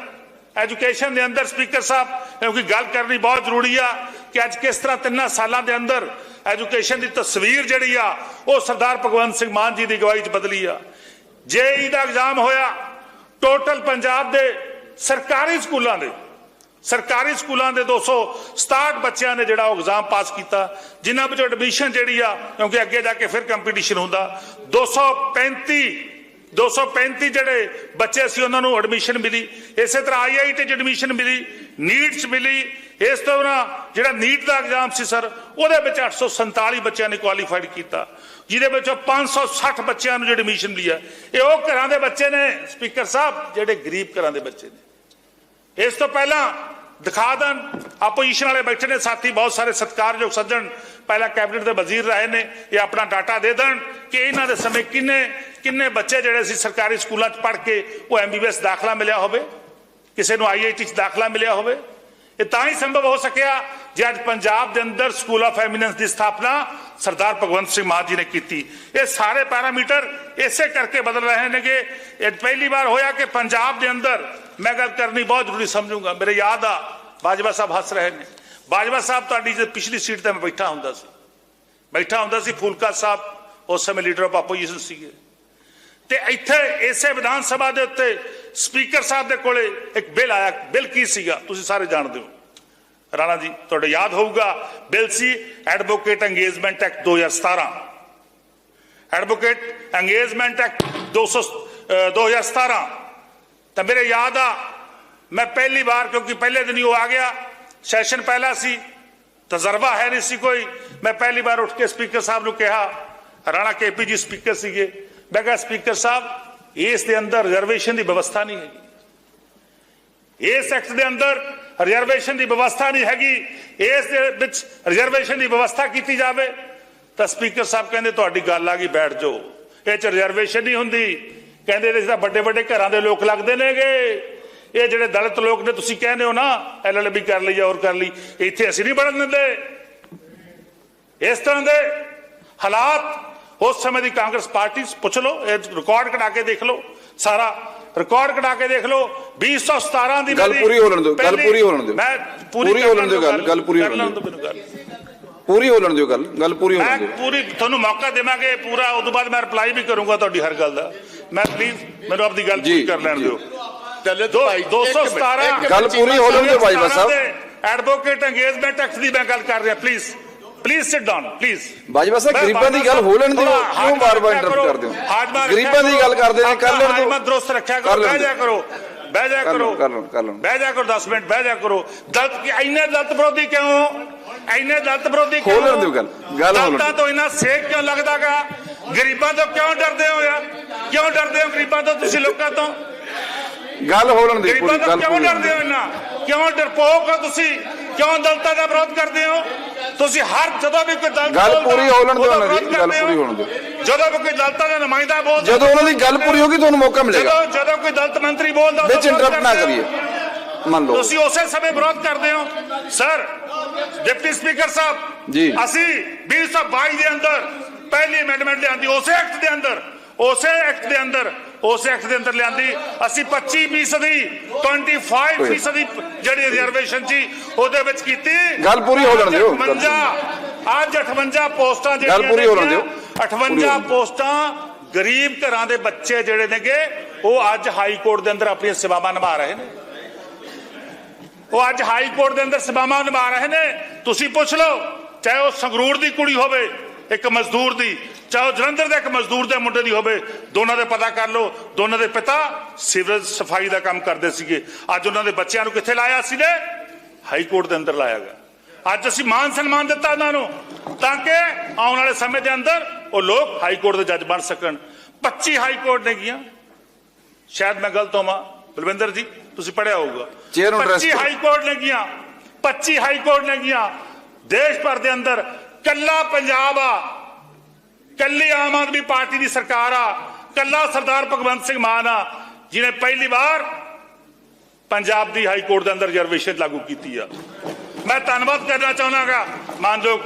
ਐਜੂਕੇਸ਼ਨ ਦੇ ਅੰਦਰ ਸਪੀਕਰ ਸਾਹਿਬ ਕਿਉਂਕਿ ਗੱਲ ਕਰਨੀ ਬਹੁਤ ਜ਼ਰੂਰੀ ਆ ਕਿ ਅੱਜ ਕਿਸ ਤਰ੍ਹਾਂ ਤਿੰਨਾਂ ਸਾਲਾਂ ਦੇ ਅੰਦਰ ਐਜੂਕੇਸ਼ਨ ਦੀ ਤਸਵੀਰ ਜਿਹੜੀ ਆ, ਉਹ ਸਰਦਾਰ ਭਗਵੰਤ ਸਿੰਘ ਮਾਨ ਜੀ ਦੀ ਅਗਵਾਈ 'ਚ ਬਦਲੀ ਆ। ਜੇਈ ਦਾ ਐਗਜ਼ਾਮ ਹੋਇਆ ਟੋਟਲ ਪੰਜਾਬ ਦੇ ਸਰਕਾਰੀ ਸਕੂਲਾਂ ਦੇ ਸਰਕਾਰੀ ਸਕੂਲਾਂ ਦੇ 267 ਬੱਚਿਆਂ ਨੇ ਜਿਹੜਾ ਉਹ ਐਗਜ਼ਾਮ ਪਾਸ ਕੀਤਾ, ਜਿਨ੍ਹਾਂ ਵਿੱਚੋਂ ਐਡਮਿਸ਼ਨ ਜਿਹੜੀ ਆ, ਕਿਉਂਕਿ ਅੱਗੇ ਜਾ ਕੇ ਫਿਰ ਕੰਪੀਟੀਸ਼ਨ ਹੁੰਦਾ 235 235 ਜਿਹੜੇ ਬੱਚੇ ਸੀ, ਉਹਨਾਂ ਨੂੰ ਐਡਮਿਸ਼ਨ ਮਿਲੀ। ਇਸੇ ਤਰ੍ਹਾਂ ਆਈਆਈਟੀ ਚ ਐਡਮਿਸ਼ਨ ਮਿਲੀ ਨੀਟ 'ਚ ਮਿਲੀ। ਇਸ ਤੋਂ ਬਿਨਾਂ ਜਿਹੜਾ ਨੀਟ ਦਾ ਐਗਜ਼ਾਮ ਸੀ ਸਰ, ਉਹਦੇ ਵਿੱਚ 847 ਬੱਚਿਆਂ ਨੇ ਕੁਆਲੀਫਾਈਡ ਕੀਤਾ, ਜਿਹਦੇ ਵਿੱਚੋਂ 560 ਬੱਚਿਆਂ ਨੂੰ ਜਿਹੜੀ ਐਡਮਿਸ਼ਨ ਮਿਲੀ ਆ। ਇਹ ਉਹ ਘਰਾਂ ਦੇ ਬੱਚੇ ਨੇ ਸਪੀਕਰ ਸਾਹਿਬ, ਜਿਹੜੇ ਗਰੀਬ ਘਰਾਂ ਦੇ ਬੱਚੇ ਨੇ। ਇਸ ਤੋਂ ਪਹਿਲਾਂ ਦਿਖਾ ਦੇਣ। ਆਪੋਜੀਸ਼ਨ ਵਾਲੇ ਬੈਠੇ ਨੇ, ਸਾਥੀ, ਬਹੁਤ ਸਾਰੇ ਸਤਿਕਾਰਯੋਗ ਸੱਜਣ, ਪਹਿਲਾਂ ਕੈਬਨਿਟ ਦੇ ਵਜ਼ੀਰ ਰਹੇ ਨੇ, ਇਹ ਆਪਣਾ ਡਾਟਾ ਦੇ ਦੇਣ ਕਿ ਇਹਨਾਂ ਦੇ ਸਮੇਂ ਕਿੰਨੇ ਕਿੰਨੇ ਬੱਚੇ ਜਿਹੜੇ ਸੀ ਸਰਕਾਰੀ ਸਕੂਲਾਂ 'ਚ ਪੜ੍ਹ ਕੇ ਉਹ ਐਮਬੀਬੀਐਸ ਦਾਖਲਾ ਮਿਲਿਆ ਹੋਵੇ, ਕਿਸੇ ਨੂੰ ਆਈਆਈਟੀ 'ਚ ਦਾਖਲਾ ਮਿਲਿਆ ਹੋਵੇ। ਇਹ ਤਾਂ ਹੀ ਸੰਭਵ ਹੋ ਸਕਿਆ ਜੇ ਅੱਜ ਪੰਜਾਬ ਦੇ ਅੰਦਰ ਸਕੂਲ ਆਫ ਐਮੀਨੈਂਸ ਦੀ ਸਥਾਪਨਾ ਸਰਦਾਰ ਭਗਵੰਤ ਸਿੰਘ ਮਾਨ ਜੀ ਨੇ ਕੀਤੀ। ਇਹ ਸਾਰੇ ਪੈਰਾਮੀਟਰ ਇਸੇ ਕਰਕੇ ਬਦਲ ਰਹੇ ਨੇ ਕਿ ਇਹ ਪਹਿਲੀ ਵਾਰ ਹੋਇਆ ਕਿ ਪੰਜਾਬ ਦੇ ਅੰਦਰ ਮੈਂ ਗੱਲ ਕਰਨੀ ਬਹੁਤ ਜ਼ਰੂਰੀ ਸਮਝੂੰਗਾ। ਮੇਰੇ ਯਾਦ ਆ, ਬਾਜਵਾ ਸਾਹਿਬ ਹੱਸ ਰਹੇ ਨੇ। ਬਾਜਵਾ ਸਾਹਿਬ ਤੁਹਾਡੀ ਜੇ ਪਿਛਲੀ ਸੀਟ ਤੇ ਮੈਂ ਬੈਠਾ ਹੁੰਦਾ ਸੀ। ਬੈਠਾ ਹੁੰਦਾ ਸੀ ਫੂਲਕਾ ਸਾਹਿਬ, ਉਸ ਸਮੇਂ ਲੀਡਰ ਆਫ ਆਪੋਜੀਸ਼ਨ ਸੀਗੇ। ਤੇ ਇੱਥੇ ਇਸੇ ਵਿਧਾਨ ਸਭਾ ਦੇ ਉੱਤੇ ਸਪੀਕਰ ਸਾਹਿਬ ਦੇ ਕੋਲੇ ਇੱਕ ਬਿੱਲ ਆਇਆ। ਬਿੱਲ ਕੀ ਸੀਗਾ? ਤੁਸੀਂ ਸਾਰੇ ਜਾਣਦੇ ਹੋ। ਰਾਣਾ ਜੀ, ਤੁਹਾਡੇ ਯਾਦ ਹੋਊਗਾ, ਬਿੱਲ ਸੀ advocate engagement act 2017 advocate engagement act 200 ਅਹ 2017 ਤਾਂ ਮੇਰੇ ਯਾਦ ਆ, ਮੈਂ ਪਹਿਲੀ ਵਾਰ, ਕਿਉਂਕਿ ਪਹਿਲੇ ਦਿਨ ਹੀ ਉਹ ਆ ਗਿਆ ਸੈਸ਼ਨ ਪਹਿਲਾ ਸੀ ਤਜਰਬਾ ਹੈ ਨਹੀਂ ਸੀ ਕੋਈ। ਮੈਂ ਪਹਿਲੀ ਵਾਰ ਉੱਠ ਕੇ ਸਪੀਕਰ ਸਾਹਿਬ ਨੂੰ ਕਿਹਾ, ਰਾਣਾ ਕੇਪੀ ਜੀ ਸਪੀਕਰ ਸੀਗੇ। ਮੈਂ ਕਿਹਾ, ਸਪੀਕਰ ਸਾਹਿਬ, ਇਸ ਦੇ ਅੰਦਰ ਰਿਜ਼ਰਵੇਸ਼ਨ ਦੀ ਵਿਵਸਥਾ ਨਹੀਂ ਹੈਗੀ। ਇਸ ਐਕਟ ਦੇ ਅੰਦਰ ਰਿਜ਼ਰਵੇਸ਼ਨ ਦੀ ਵਿਵਸਥਾ ਨਹੀਂ ਹੈਗੀ। ਇਸ ਦੇ ਵਿੱਚ ਰਿਜ਼ਰਵੇਸ਼ਨ ਦੀ ਵਿਵਸਥਾ ਕੀਤੀ ਜਾਵੇ, ਤਾਂ ਸਪੀਕਰ ਸਾਹਿਬ ਕਹਿੰਦੇ, ਤੁਹਾਡੀ ਗੱਲ ਆ ਗਈ, ਬੈਠ ਜਾਓ। ਇਹ ਚ ਰਿਜ਼ਰਵੇਸ਼ਨ ਨਹੀਂ ਹੁੰਦੀ। ਕਹਿੰਦੇ 'ਚ ਤਾਂ ਵੱਡੇ ਵੱਡੇ ਘਰਾਂ ਦੇ ਲੋਕ ਲੱਗਦੇ ਨੇਗੇ। ਇਹ ਜਿਹੜੇ ਦਲਿਤ ਲੋਕ ਨੇ ਤੁਸੀਂ ਕਹਿੰਦੇ ਹੋ ਨਾ ਐਲਐਲਬੀ ਕਰ ਲਈ ਜਾਂ ਹੋਰ ਕਰ ਲਈ ਇੱਥੇ ਅਸੀਂ ਨਹੀਂ ਬਣਨ ਦਿੰਦੇ। ਇਸ ਤਰ੍ਹਾਂ ਦੇ ਹਾਲਾਤ ਉਸ ਸਮੇਂ ਦੀ ਕਾਂਗਰਸ ਪਾਰਟੀ ਪੁੱਛ ਲਓ ਇਹ ਰਿਕਾਰਡ ਕਢਾ ਕੇ ਦੇਖ ਲਓ ਸਾਰਾ ਰਿਕਾਰਡ ਕਢਾ ਕੇ ਦੇਖ ਲਓ 2017 ਦੀ ਗੱਲ ਪੂਰੀ ਹੋਣ ਦਿਓ, ਗੱਲ ਪੂਰੀ ਹੋਣ ਦਿਓ। ਮੈਂ ਪੂਰੀ ਹੋਣ ਦਿਓ ਗੱਲ, ਗੱਲ ਪੂਰੀ ਹੋਣ ਦਿਓ। ਪੂਰੀ ਹੋ ਲੈਣ ਦਿਓ ਗੱਲ ਗੱਲ ਪੂਰੀ ਹੋਣ ਦਿਓ। ਪੂਰੀ ਤੁਹਾਨੂੰ ਮੌਕਾ ਦੇਵਾਂਗੇ ਪੂਰਾ ਉਸ ਤੋਂ ਬਾਅਦ ਮੈਂ ਰਿਪਲਾਈ ਵੀ ਕਰੂੰਗਾ ਤੁਹਾਡੀ ਹਰ ਗੱਲ ਦਾ। ਮੈਂ ਪਲੀਜ਼ ਮੈਨੂੰ ਆਪਣੀ ਗੱਲ ਪੂਰੀ ਕਰ ਲੈਣ। ਦਿਓ। ਭਾਈ 217 ਇੱਕ ਮਿੰਟ, ਗੱਲ ਪੂਰੀ ਹੋ ਲੈਣ ਦਿਓ ਬਾਜਵਾ ਸਾਹਿਬ। ਐਡਵੋਕੇਟ ਅੰਗੇਜਮੈਂਟ ਐਕਟ ਦੀ ਮੈਂ ਗੱਲ ਕਰ ਰਿਹਾ please please sit down please Bajwa ਸਾਹਿਬ ਮੈਂ ਗਰੀਬਾਂ ਦੀ ਗੱਲ ਹੋ ਲੈਣ ਦਿਓ ਕਿਉਂ ਬਾਰ-ਬਾਰ ਇੰਟਰਪਟ ਕਰੋ, ਕਰਦੇ ਹੋ? ਗਰੀਬਾਂ ਦੀ ਗੱਲ ਕਰੋ, ਕਰਦੇ ਨੇ ਕਰ ਲੈਣ ਦਿਓ। ਹਾਜ਼ਮਾ ਦਰੁਸਤ ਰੱਖਿਆ ਕਰ ਬਹਿ ਜਾ। ਕਰੋ ਬਹਿ ਜਾ ਕਰ ਕਰੋ। ਲੈਣ, ਕਰ ਲੈਣ। ਬਹਿ ਜਾ ਕਰੋ 10 ਮਿੰਟ ਬਹਿ ਜਾ ਕਰੋ। ਦਲਤ ਕਿ ਇੰਨੇ ਦਲਤ ਵਿਰੋਧੀ ਕਿਉਂ? ਇੰਨੇ ਦਲਤ ਵਿਰੋਧੀ ਕਿਉਂ ਲੈਣ ਦਿਓ ਗੱਲ, ਗੱਲ ਹੋ ਲੈਣ ਦਲਤਾਂ ਤੋਂ ਇੰਨਾ ਸੇਕ ਕਿਉਂ ਲੱਗਦਾਗਾ? ਗਰੀਬਾਂ ਤੋਂ ਕਿਉਂ ਡਰਦੇ ਹੋ ਯਾਰ? ਕਿਉਂ ਡਰਦੇ ਹੋ ਗਰੀਬਾਂ ਤੋਂ ਤੁਸੀਂ ਲੋਕਾਂ ਤੋਂ? ਗੱਲ ਹੋ ਲੈਣ ਦਿਓ ਗਰੀਬਾਂ ਤੋਂ ਗੱਲ ਕਿਉਂ ਡਰਦੇ ਹੋ ਇੰਨਾ? ਕਿਉਂ ਡਰਪੋਕ ਹੋ ਤੁਸੀਂ? ਕਿਉਂ ਦਲਤਾਂ ਦਾ ਵਿਰੋਧ ਕਰਦੇ ਹੋ? ਤੁਸੀਂ ਹਰ ਜਦੋਂ ਵੀ ਕੋਈ ਦਲਤ ਗੱਲ ਪੂਰੀ ਹੋ ਲੈਣ ਦਿਓ ਦੀ, ਗੱਲ। ਪੂਰੀ ਹੋਣ ਦਿਓ। ਜਦੋਂ ਵੀ ਕੋਈ ਦਲਤਾਂ ਦਾ ਨੁਮਾਇੰਦਾ ਬੋਲਦਾ ਜਦੋਂ ਉਹਨਾਂ ਦੀ ਗੱਲ ਪੂਰੀ ਹੋਗੀ ਤੁਹਾਨੂੰ ਮੌਕਾ ਮਿਲੇਗਾ। ਜਦੋਂ ਜਦੋਂ ਕੋਈ ਦਲਤ ਮੰਤਰੀ ਬੋਲਦਾ ਵਿੱਚ ਇੰਟਰਪਟ ਨਾ। ਕਰੀਏ। ਮੰਨ ਲਓ। ਤੁਸੀਂ ਉਸੇ ਸਮੇਂ ਵਿਰੋਧ ਕਰਦੇ ਹੋ। Sir deputy speaker Sahib ji. ਅਸੀਂ 2022 ਦੇ ਅੰਦਰ ਪਹਿਲੀ ਅਮੈਂਡਮੈਂਟ ਲਿਆਂਦੀ ਉਸੇ ਐਕਟ ਦੇ ਅੰਦਰ ਉਸੇ ਐਕਟ ਦੇ ਅੰਦਰ ਉਸੇ ਐਕਟ ਦੇ ਅੰਦਰ ਲਿਆਂਦੀ ਅਸੀਂ 25 ਫੀਸਦੀ 25 ਫੀਸਦੀ ਜਿਹੜੀ ਰਿਜ਼ਰਵੇਸ਼ਨ ਸੀ ਉਹਦੇ ਵਿੱਚ ਕੀਤੀ ਗੱਲ ਪੂਰੀ ਹੋ ਲੈਣ ਦਿਓ। 58 ਅੱਜ 58 ਪੋਸਟਾਂ ਜਿਹੜੀਆਂ ਗੱਲ ਪੂਰੀ ਹੋ ਲੈਣ ਦਿਓ। ਨੇਗੀਆਂ, ਪੂਰੀ ਹੋ 58 ਲੈਣ ਦਿਓ। ਪੋਸਟਾਂ ਗਰੀਬ ਘਰਾਂ ਦੇ ਬੱਚੇ ਜਿਹੜੇ ਨੇਗੇ ਉਹ ਅੱਜ ਹਾਈ ਕੋਰਟ ਦੇ ਅੰਦਰ ਆਪਣੀਆਂ ਸੇਵਾਵਾਂ ਨਿਭਾ ਰਹੇ ਨੇ ਉਹ ਅੱਜ ਹਾਈ ਕੋਰਟ ਦੇ ਅੰਦਰ ਸੇਵਾਵਾਂ ਨਿਭਾ ਰਹੇ ਨੇ ਤੁਸੀਂ ਪੁੱਛ ਲਓ ਚਾਹੇ ਉਹ ਸੰਗਰੂਰ ਦੀ ਕੁੜੀ ਹੋਵੇ ਇੱਕ ਮਜ਼ਦੂਰ ਦੀ ਚਾਹੇ ਜਲੰਧਰ ਦੇ ਇੱਕ ਮਜ਼ਦੂਰ ਦੇ ਮੁੰਡੇ ਦੀ ਹੋਵੇ ਦੋਨਾਂ ਦੇ ਪਤਾ ਕਰ ਲਓ ਦੋਨਾਂ ਦੇ ਪਿਤਾ ਸੀਵਰੇਜ ਸਫ਼ਾਈ ਦਾ ਕੰਮ ਕਰਦੇ ਸੀਗੇ। ਅੱਜ ਉਹਨਾਂ ਦੇ ਬੱਚਿਆਂ ਨੂੰ ਕਿੱਥੇ ਲਾਇਆ ਸੀ ਨੇ? ਹਾਈ ਕੋਰਟ ਦੇ ਅੰਦਰ ਲਾਇਆ ਗਿਆ। ਅੱਜ ਅਸੀਂ ਮਾਨ ਸਨਮਾਨ ਦਿੱਤਾ ਉਹਨਾਂ ਨੂੰ ਤਾਂ ਕਿ ਆਉਣ ਵਾਲੇ ਸਮੇਂ ਦੇ ਅੰਦਰ ਉਹ ਲੋਕ ਹਾਈ ਕੋਰਟ ਦੇ ਜੱਜ ਬਣ ਸਕਣ। 25 ਹਾਈ ਕੋਰਟ ਨੇ ਗੀਆਂ। ਸ਼ਾਇਦ ਮੈਂ ਗਲਤ ਹੋਵਾਂ। ਬਲਵਿੰਦਰ ਜੀ ਤੁਸੀਂ ਪੜਿਆ ਹੋਊਗਾ। Chair ਨੂੰ address 25 ਕਰੋ। ਹਾਈ ਕੋਰਟ ਨੇ ਗੀਆਂ। 25 ਹਾਈ ਕੋਰਟ ਨੇ ਗੀਆਂ। ਦੇਸ਼ ਭਰ ਦੇ ਅੰਦਰ ਕੱਲਾ ਪੰਜਾਬ ਆ। ਕੱਲੀ ਆਮ ਆਦਮੀ ਪਾਰਟੀ ਦੀ ਸਰਕਾਰ ਆ। ਕੱਲਾ ਸਰਦਾਰ ਭਗਵੰਤ ਸਿੰਘ ਮਾਨ ਆ ਜਿਨੇ ਪਹਿਲੀ ਵਾਰ ਪੰਜਾਬ ਦੀ ਹਾਈ ਕੋਰਟ ਦੇ ਅੰਦਰ ਰਿਜ਼ਰਵੇਸ਼ਨ ਲਾਗੂ ਕੀਤੀ ਆ। ਮੈਂ ਧੰਨਵਾਦ ਕਰਨਾ ਚਾਹੁੰਦਾਗਾ ਮਾਨਯੋਗ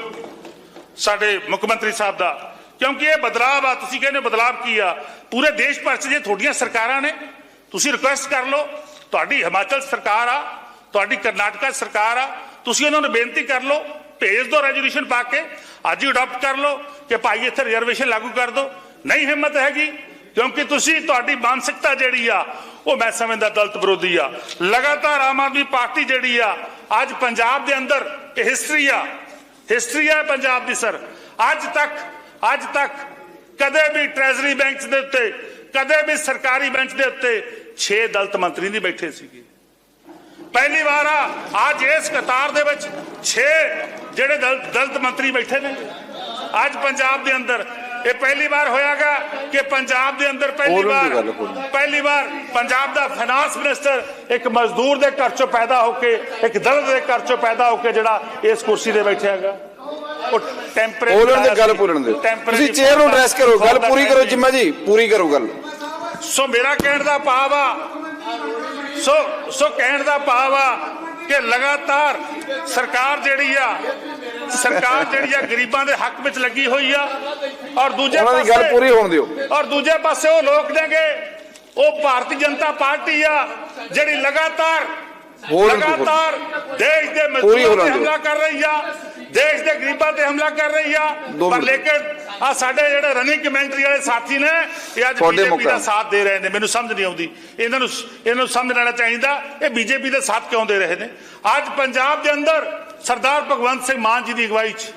ਸਾਡੇ ਮੁੱਖ ਮੰਤਰੀ ਸਾਹਿਬ ਦਾ। ਕਿਉਂਕਿ ਇਹ ਬਦਲਾਅ ਆ, ਤੁਸੀਂ ਕਹਿੰਦੇ ਹੋ ਬਦਲਾਅ ਕੀ ਆ? ਪੂਰੇ ਦੇਸ਼ ਭਰ 'ਚ ਜੇ ਤੁਹਾਡੀਆਂ ਸਰਕਾਰਾਂ ਨੇ, ਤੁਸੀਂ ਰਿਕੁਐਸਟ ਕਰ ਲਓ, ਤੁਹਾਡੀ ਹਿਮਾਚਲ ਸਰਕਾਰ ਆ, ਤੁਹਾਡੀ ਕਰਨਾਟਕਾ ਸਰਕਾਰ ਆ, ਤੁਸੀਂ ਉਹਨਾਂ ਨੂੰ ਬੇਨਤੀ ਕਰ ਲਓ ਭੇਜ ਦਿਓ ਰੈਜੂਲੇਸ਼ਨ ਪਾ ਕੇ, ਅੱਜ ਹੀ ਅਡਾਪਟ ਕਰ ਲਓ ਕਿ ਭਾਈ ਇੱਥੇ ਰਿਜ਼ਰਵੇਸ਼ਨ ਲਾਗੂ ਕਰ ਦਿਓ ਨਹੀਂ ਹਿੰਮਤ ਹੈਗੀ, ਕਿਉਂਕਿ ਤੁਸੀਂ, ਤੁਹਾਡੀ ਮਾਨਸਿਕਤਾ ਜਿਹੜੀ ਆ, ਉਹ ਮੈਂ ਸਮਝਦਾ ਦਲਤ ਵਿਰੋਧੀ ਆ। ਲਗਾਤਾਰ ਆਮ ਆਦਮੀ ਪਾਰਟੀ ਜਿਹੜੀ ਆ, ਅੱਜ ਪੰਜਾਬ ਦੇ ਅੰਦਰ ਇਹ ਹਿਸਟਰੀ ਆ। ਹਿਸਟਰੀ ਆ ਪੰਜਾਬ ਦੀ ਸਰ ਅੱਜ ਤੱਕ ਅੱਜ ਤੱਕ ਕਦੇ ਵੀ ਟ੍ਰੈਜ਼ਰੀ ਬੈਂਕਸ ਦੇ ਉੱਤੇ, ਕਦੇ ਵੀ ਸਰਕਾਰੀ ਬੈਂਚ ਦੇ ਉੱਤੇ 6 ਦਲਤ ਮੰਤਰੀ ਨਹੀਂ ਬੈਠੇ ਸੀਗੇ। ਪਹਿਲੀ ਵਾਰ ਆ ਅੱਜ ਇਸ ਕਤਾਰ ਦੇ ਵਿੱਚ 6 ਜਿਹੜੇ ਦਲ- ਦਲਿਤ ਮੰਤਰੀ ਬੈਠੇ ਨੇ। ਅੱਜ ਪੰਜਾਬ ਦੇ ਅੰਦਰ ਇਹ ਪਹਿਲੀ ਵਾਰ ਹੋਇਆਗਾ ਕਿ ਪੰਜਾਬ ਦੇ ਅੰਦਰ ਪਹਿਲੀ ਵਾਰ। ਪਹਿਲੀ ਵਾਰ ਪੰਜਾਬ ਦਾ ਫਾਈਨਾਂਸ ਮਿਨਿਸਟਰ ਇੱਕ ਮਜ਼ਦੂਰ ਦੇ ਘਰ ਚੋਂ ਪੈਦਾ ਹੋ ਕੇ ਇੱਕ ਦਲਿਤ ਦੇ ਘਰ ਚੋਂ ਪੈਦਾ ਹੋ ਕੇ ਜਿਹੜਾ ਇਸ ਕੁਰਸੀ ਤੇ ਬੈਠਿਆ ਹੈਗਾ। ਉਹ ਟੈਂਪਰੇਰੀ ਬੋਲਣ ਦੇ ਗੱਲ ਪੂਰਨ ਦਿਓ ਤੁਸੀਂ ਚੇਅਰ ਨੂੰ ਐਡਰੈਸ ਕਰੋ ਗੱਲ ਪੂਰੀ ਕਰੋ ਜਿੰਮਾ ਜੀ ਪੂਰੀ ਕਰੋ ਗੱਲ। ਸੋ ਮੇਰਾ ਕਹਿਣ ਦਾ ਭਾਵ ਆ ਸੋ ਸੋ ਕਹਿਣ ਦਾ ਭਾਵ ਆ ਕਿ ਲਗਾਤਾਰ ਸਰਕਾਰ ਜਿਹੜੀ ਆ ਸਰਕਾਰ ਜਿਹੜੀ ਆ ਗਰੀਬਾਂ ਦੇ ਹੱਕ ਵਿੱਚ ਲੱਗੀ ਹੋਈ ਆ ਔਰ ਦੂਜੇ ਦੀ ਗੱਲ ਪਾਸੇ ਪੂਰੀ ਹੋਣ ਦਿਓ। ਔਰ ਦੂਜੇ ਪਾਸੇ ਉਹ ਲੋਕ ਨੇਗੇ ਉਹ ਭਾਰਤੀ ਜਨਤਾ ਪਾਰਟੀ ਆ ਜਿਹੜੀ ਲਗਾਤਾਰ ਲਗਾਤਾਰ ਦੇਸ਼ ਦੇ ਮਜ਼ਦੂਰਾਂ ਤੇ। ਹਮਲਾ ਕਰ ਰਹੀ ਆ। ਦੇਸ਼ ਦੇ ਗਰੀਬਾਂ ਤੇ ਹਮਲਾ ਕਰ ਰਹੀ ਆ। ਪਰ। ਲੇਕਿਨ ਆ ਸਾਡੇ ਜਿਹੜੇ ਰਨਿੰਗ ਕਮੈਂਟਰੀ ਵਾਲੇ ਸਾਥੀ ਨੇ ਇਹ ਅੱਜ ਬੀਜੇਪੀ ਦਾ। ਸਾਥ ਦੇ ਰਹੇ ਨੇ। ਮੈਨੂੰ ਸਮਝ ਨਹੀਂ ਆਉਂਦੀ। ਇਹਨਾਂ ਨੂੰ ਇਹਨਾਂ ਨੂੰ ਸਮਝ ਲੈਣਾ ਚਾਹੀਦਾ। ਇਹ ਬੀਜੇਪੀ ਦੇ ਸਾਥ ਕਿਉਂ ਦੇ ਰਹੇ ਨੇ? ਅੱਜ ਪੰਜਾਬ ਦੇ ਅੰਦਰ ਸਰਦਾਰ ਭਗਵੰਤ ਸਿੰਘ ਮਾਨ ਜੀ ਦੀ ਅਗਵਾਈ 'ਚ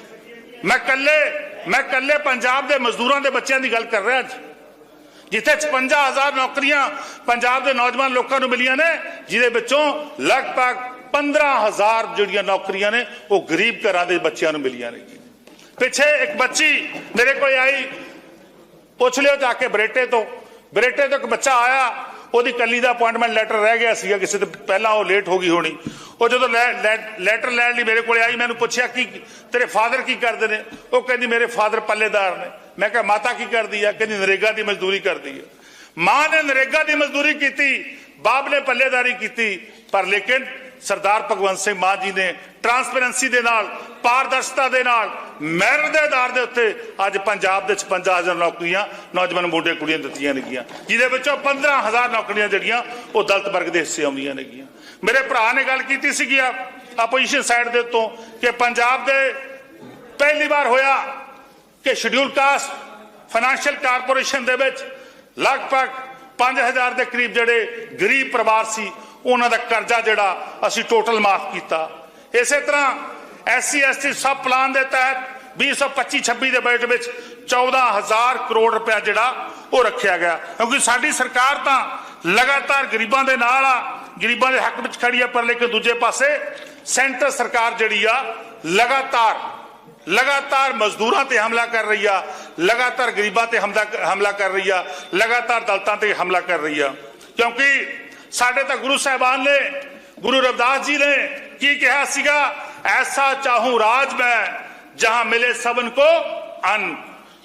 ਮੈਂ ਕੱਲੇ ਮੈਂ ਕੱਲੇ ਪੰਜਾਬ ਦੇ ਮਜ਼ਦੂਰਾਂ ਦੇ ਬੱਚਿਆਂ ਦੀ ਗੱਲ ਕਰ ਰਿਹਾ ਅੱਜ। ਜਿੱਥੇ 55000 ਨੌਕਰੀਆਂ ਪੰਜਾਬ ਦੇ ਨੌਜਵਾਨ ਲੋਕਾਂ ਨੂੰ ਮਿਲੀਆਂ ਨੇ ਜਿਹਦੇ ਵਿੱਚੋਂ ਲਗਭਗ 15000 ਜਿਹੜੀਆਂ ਨੌਕਰੀਆਂ ਨੇ, ਉਹ ਗਰੀਬ ਘਰਾਂ ਦੇ ਬੱਚਿਆਂ ਨੂੰ ਮਿਲੀਆਂ ਨੇ ਪਿੱਛੇ ਇੱਕ ਬੱਚੀ ਮੇਰੇ ਕੋਲ ਆਈ। ਪੁੱਛ ਲਿਓ ਜਾ ਕੇ ਬਰੇਟੇ ਤੋਂ। ਬਰੇਟੇ ਤੋਂ ਇੱਕ ਬੱਚਾ ਆਇਆ। ਉਹਦੀ ਕੱਲੀ ਦਾ ਅਪਾਇੰਟਮੈਂਟ ਲੈਟਰ ਰਹਿ ਗਿਆ ਸੀਗਾ, ਕਿਸੇ ਤੋਂ ਪਹਿਲਾਂ ਉਹ ਲੇਟ ਹੋ ਗਈ ਹੋਣੀ। ਉਹ ਜਦੋਂ ਲੈਟਰ ਲੈਣ ਲਈ ਮੇਰੇ ਕੋਲ ਆਈ, ਮੈਨੂੰ ਪੁੱਛਿਆ ਕਿ ਤੇਰੇ ਫਾਦਰ ਕੀ ਕਰਦੇ ਨੇ? ਉਹ ਕਹਿੰਦੀ, ਮੇਰੇ ਫਾਦਰ ਪੱਲੇਦਾਰ ਨੇ। ਮੈਂ ਕਿਹਾ, ਮਾਤਾ ਕੀ ਕਰਦੀ ਆ? ਕਹਿੰਦੀ, ਨਰੇਗਾ ਦੀ ਮਜ਼ਦੂਰੀ ਕਰਦੀ ਹੈ ਮਾਂ ਨੇ ਨਰੇਗਾ ਦੀ ਮਜ਼ਦੂਰੀ ਕੀਤੀ, ਬਾਪ ਨੇ ਪੱਲੇਦਾਰੀ ਕੀਤੀ, ਪਰ ਲੇਕਿਨ ਸਰਦਾਰ ਭਗਵੰਤ ਸਿੰਘ ਮਾਨ ਜੀ ਨੇ ਟਰਾਂਸਪੇਰੈਂਸੀ ਦੇ ਨਾਲ, ਪਾਰਦਰਸ਼ਤਾ ਦੇ ਨਾਲ ਮੈਰਿਟ ਦੇ ਆਧਾਰ ਦੇ ਉੱਤੇ ਅੱਜ ਪੰਜਾਬ ਦੇ 55000 ਨੌਕਰੀਆਂ ਨੌਜਵਾਨ ਮੁੰਡੇ ਕੁੜੀਆਂ ਦਿੱਤੀਆਂ ਨੇਗੀਆਂ, ਜਿਹਦੇ ਵਿੱਚੋਂ 15000 ਨੌਕਰੀਆਂ ਜਿਹੜੀਆਂ ਉਹ ਦਲਤ ਵਰਗ ਦੇ ਹਿੱਸੇ ਆਉਂਦੀਆਂ ਨੇਗੀਆਂ। ਮੇਰੇ ਭਰਾ ਨੇ ਗੱਲ ਕੀਤੀ ਸੀਗੀ ਆਪੋਜੀਸ਼ਨ ਸਾਈਡ ਦੇ ਉੱਤੋਂ ਕਿ ਪੰਜਾਬ ਦੇ ਪਹਿਲੀ ਵਾਰ ਹੋਇਆ ਕਿ ਸ਼ਡਿਊਲ ਕਾਸਟ ਫਾਈਨੈਂਸ਼ੀਅਲ ਕਾਰਪੋਰੇਸ਼ਨ ਦੇ ਵਿੱਚ ਲਗਭਗ 5000 ਦੇ ਕਰੀਬ ਜਿਹੜੇ ਗਰੀਬ ਪਰਿਵਾਰ ਸੀ ਉਹਨਾਂ ਦਾ ਕਰਜ਼ਾ ਜਿਹੜਾ ਅਸੀਂ ਟੋਟਲ ਮਾਫ ਕੀਤਾ। ਇਸੇ ਤਰ੍ਹਾਂ ਐਸਸੀ, ਐਸਟੀ ਸਬ ਪਲਾਨ ਦੇ ਤਹਿਤ 2025 26 ਦੇ ਬਜਟ ਵਿੱਚ 14000 ਕਰੋੜ ਰੁਪਇਆ ਜਿਹੜਾ ਉਹ ਰੱਖਿਆ ਗਿਆ। ਕਿਉਂਕਿ ਸਾਡੀ ਸਰਕਾਰ ਤਾਂ ਲਗਾਤਾਰ ਗਰੀਬਾਂ ਦੇ ਨਾਲ ਆ, ਗਰੀਬਾਂ ਦੇ ਹੱਕ ਵਿੱਚ ਖੜੀ ਆ, ਪਰ ਲੇਕਿਨ ਦੂਜੇ ਪਾਸੇ ਸੈਂਟਰ ਸਰਕਾਰ ਜਿਹੜੀ ਆ, ਲਗਾਤਾਰ ਲਗਾਤਾਰ ਮਜ਼ਦੂਰਾਂ ਤੇ ਹਮਲਾ ਕਰ ਰਹੀ ਆ, ਲਗਾਤਾਰ ਗਰੀਬਾਂ ਤੇ ਹਮਲਾ ਹਮਲਾ ਕਰ ਰਹੀ ਆ, ਲਗਾਤਾਰ ਦਲਤਾਂ ਤੇ ਹਮਲਾ ਕਰ ਰਹੀ ਆ। ਕਿਉਂਕਿ ਸਾਡੇ ਤਾਂ ਗੁਰੂ ਸਾਹਿਬਾਨ ਨੇ, ਗੁਰੂ ਰਵਿਦਾਸ ਜੀ ਨੇ ਕੀ ਕਿਹਾ ਸੀਗਾ? ਐਸਾ ਚਾਹੂੰ ਰਾਜ ਮੈਂ, ਜਹਾਂ ਮਿਲੇ ਸਬਨ ਕੋ ਅਨ।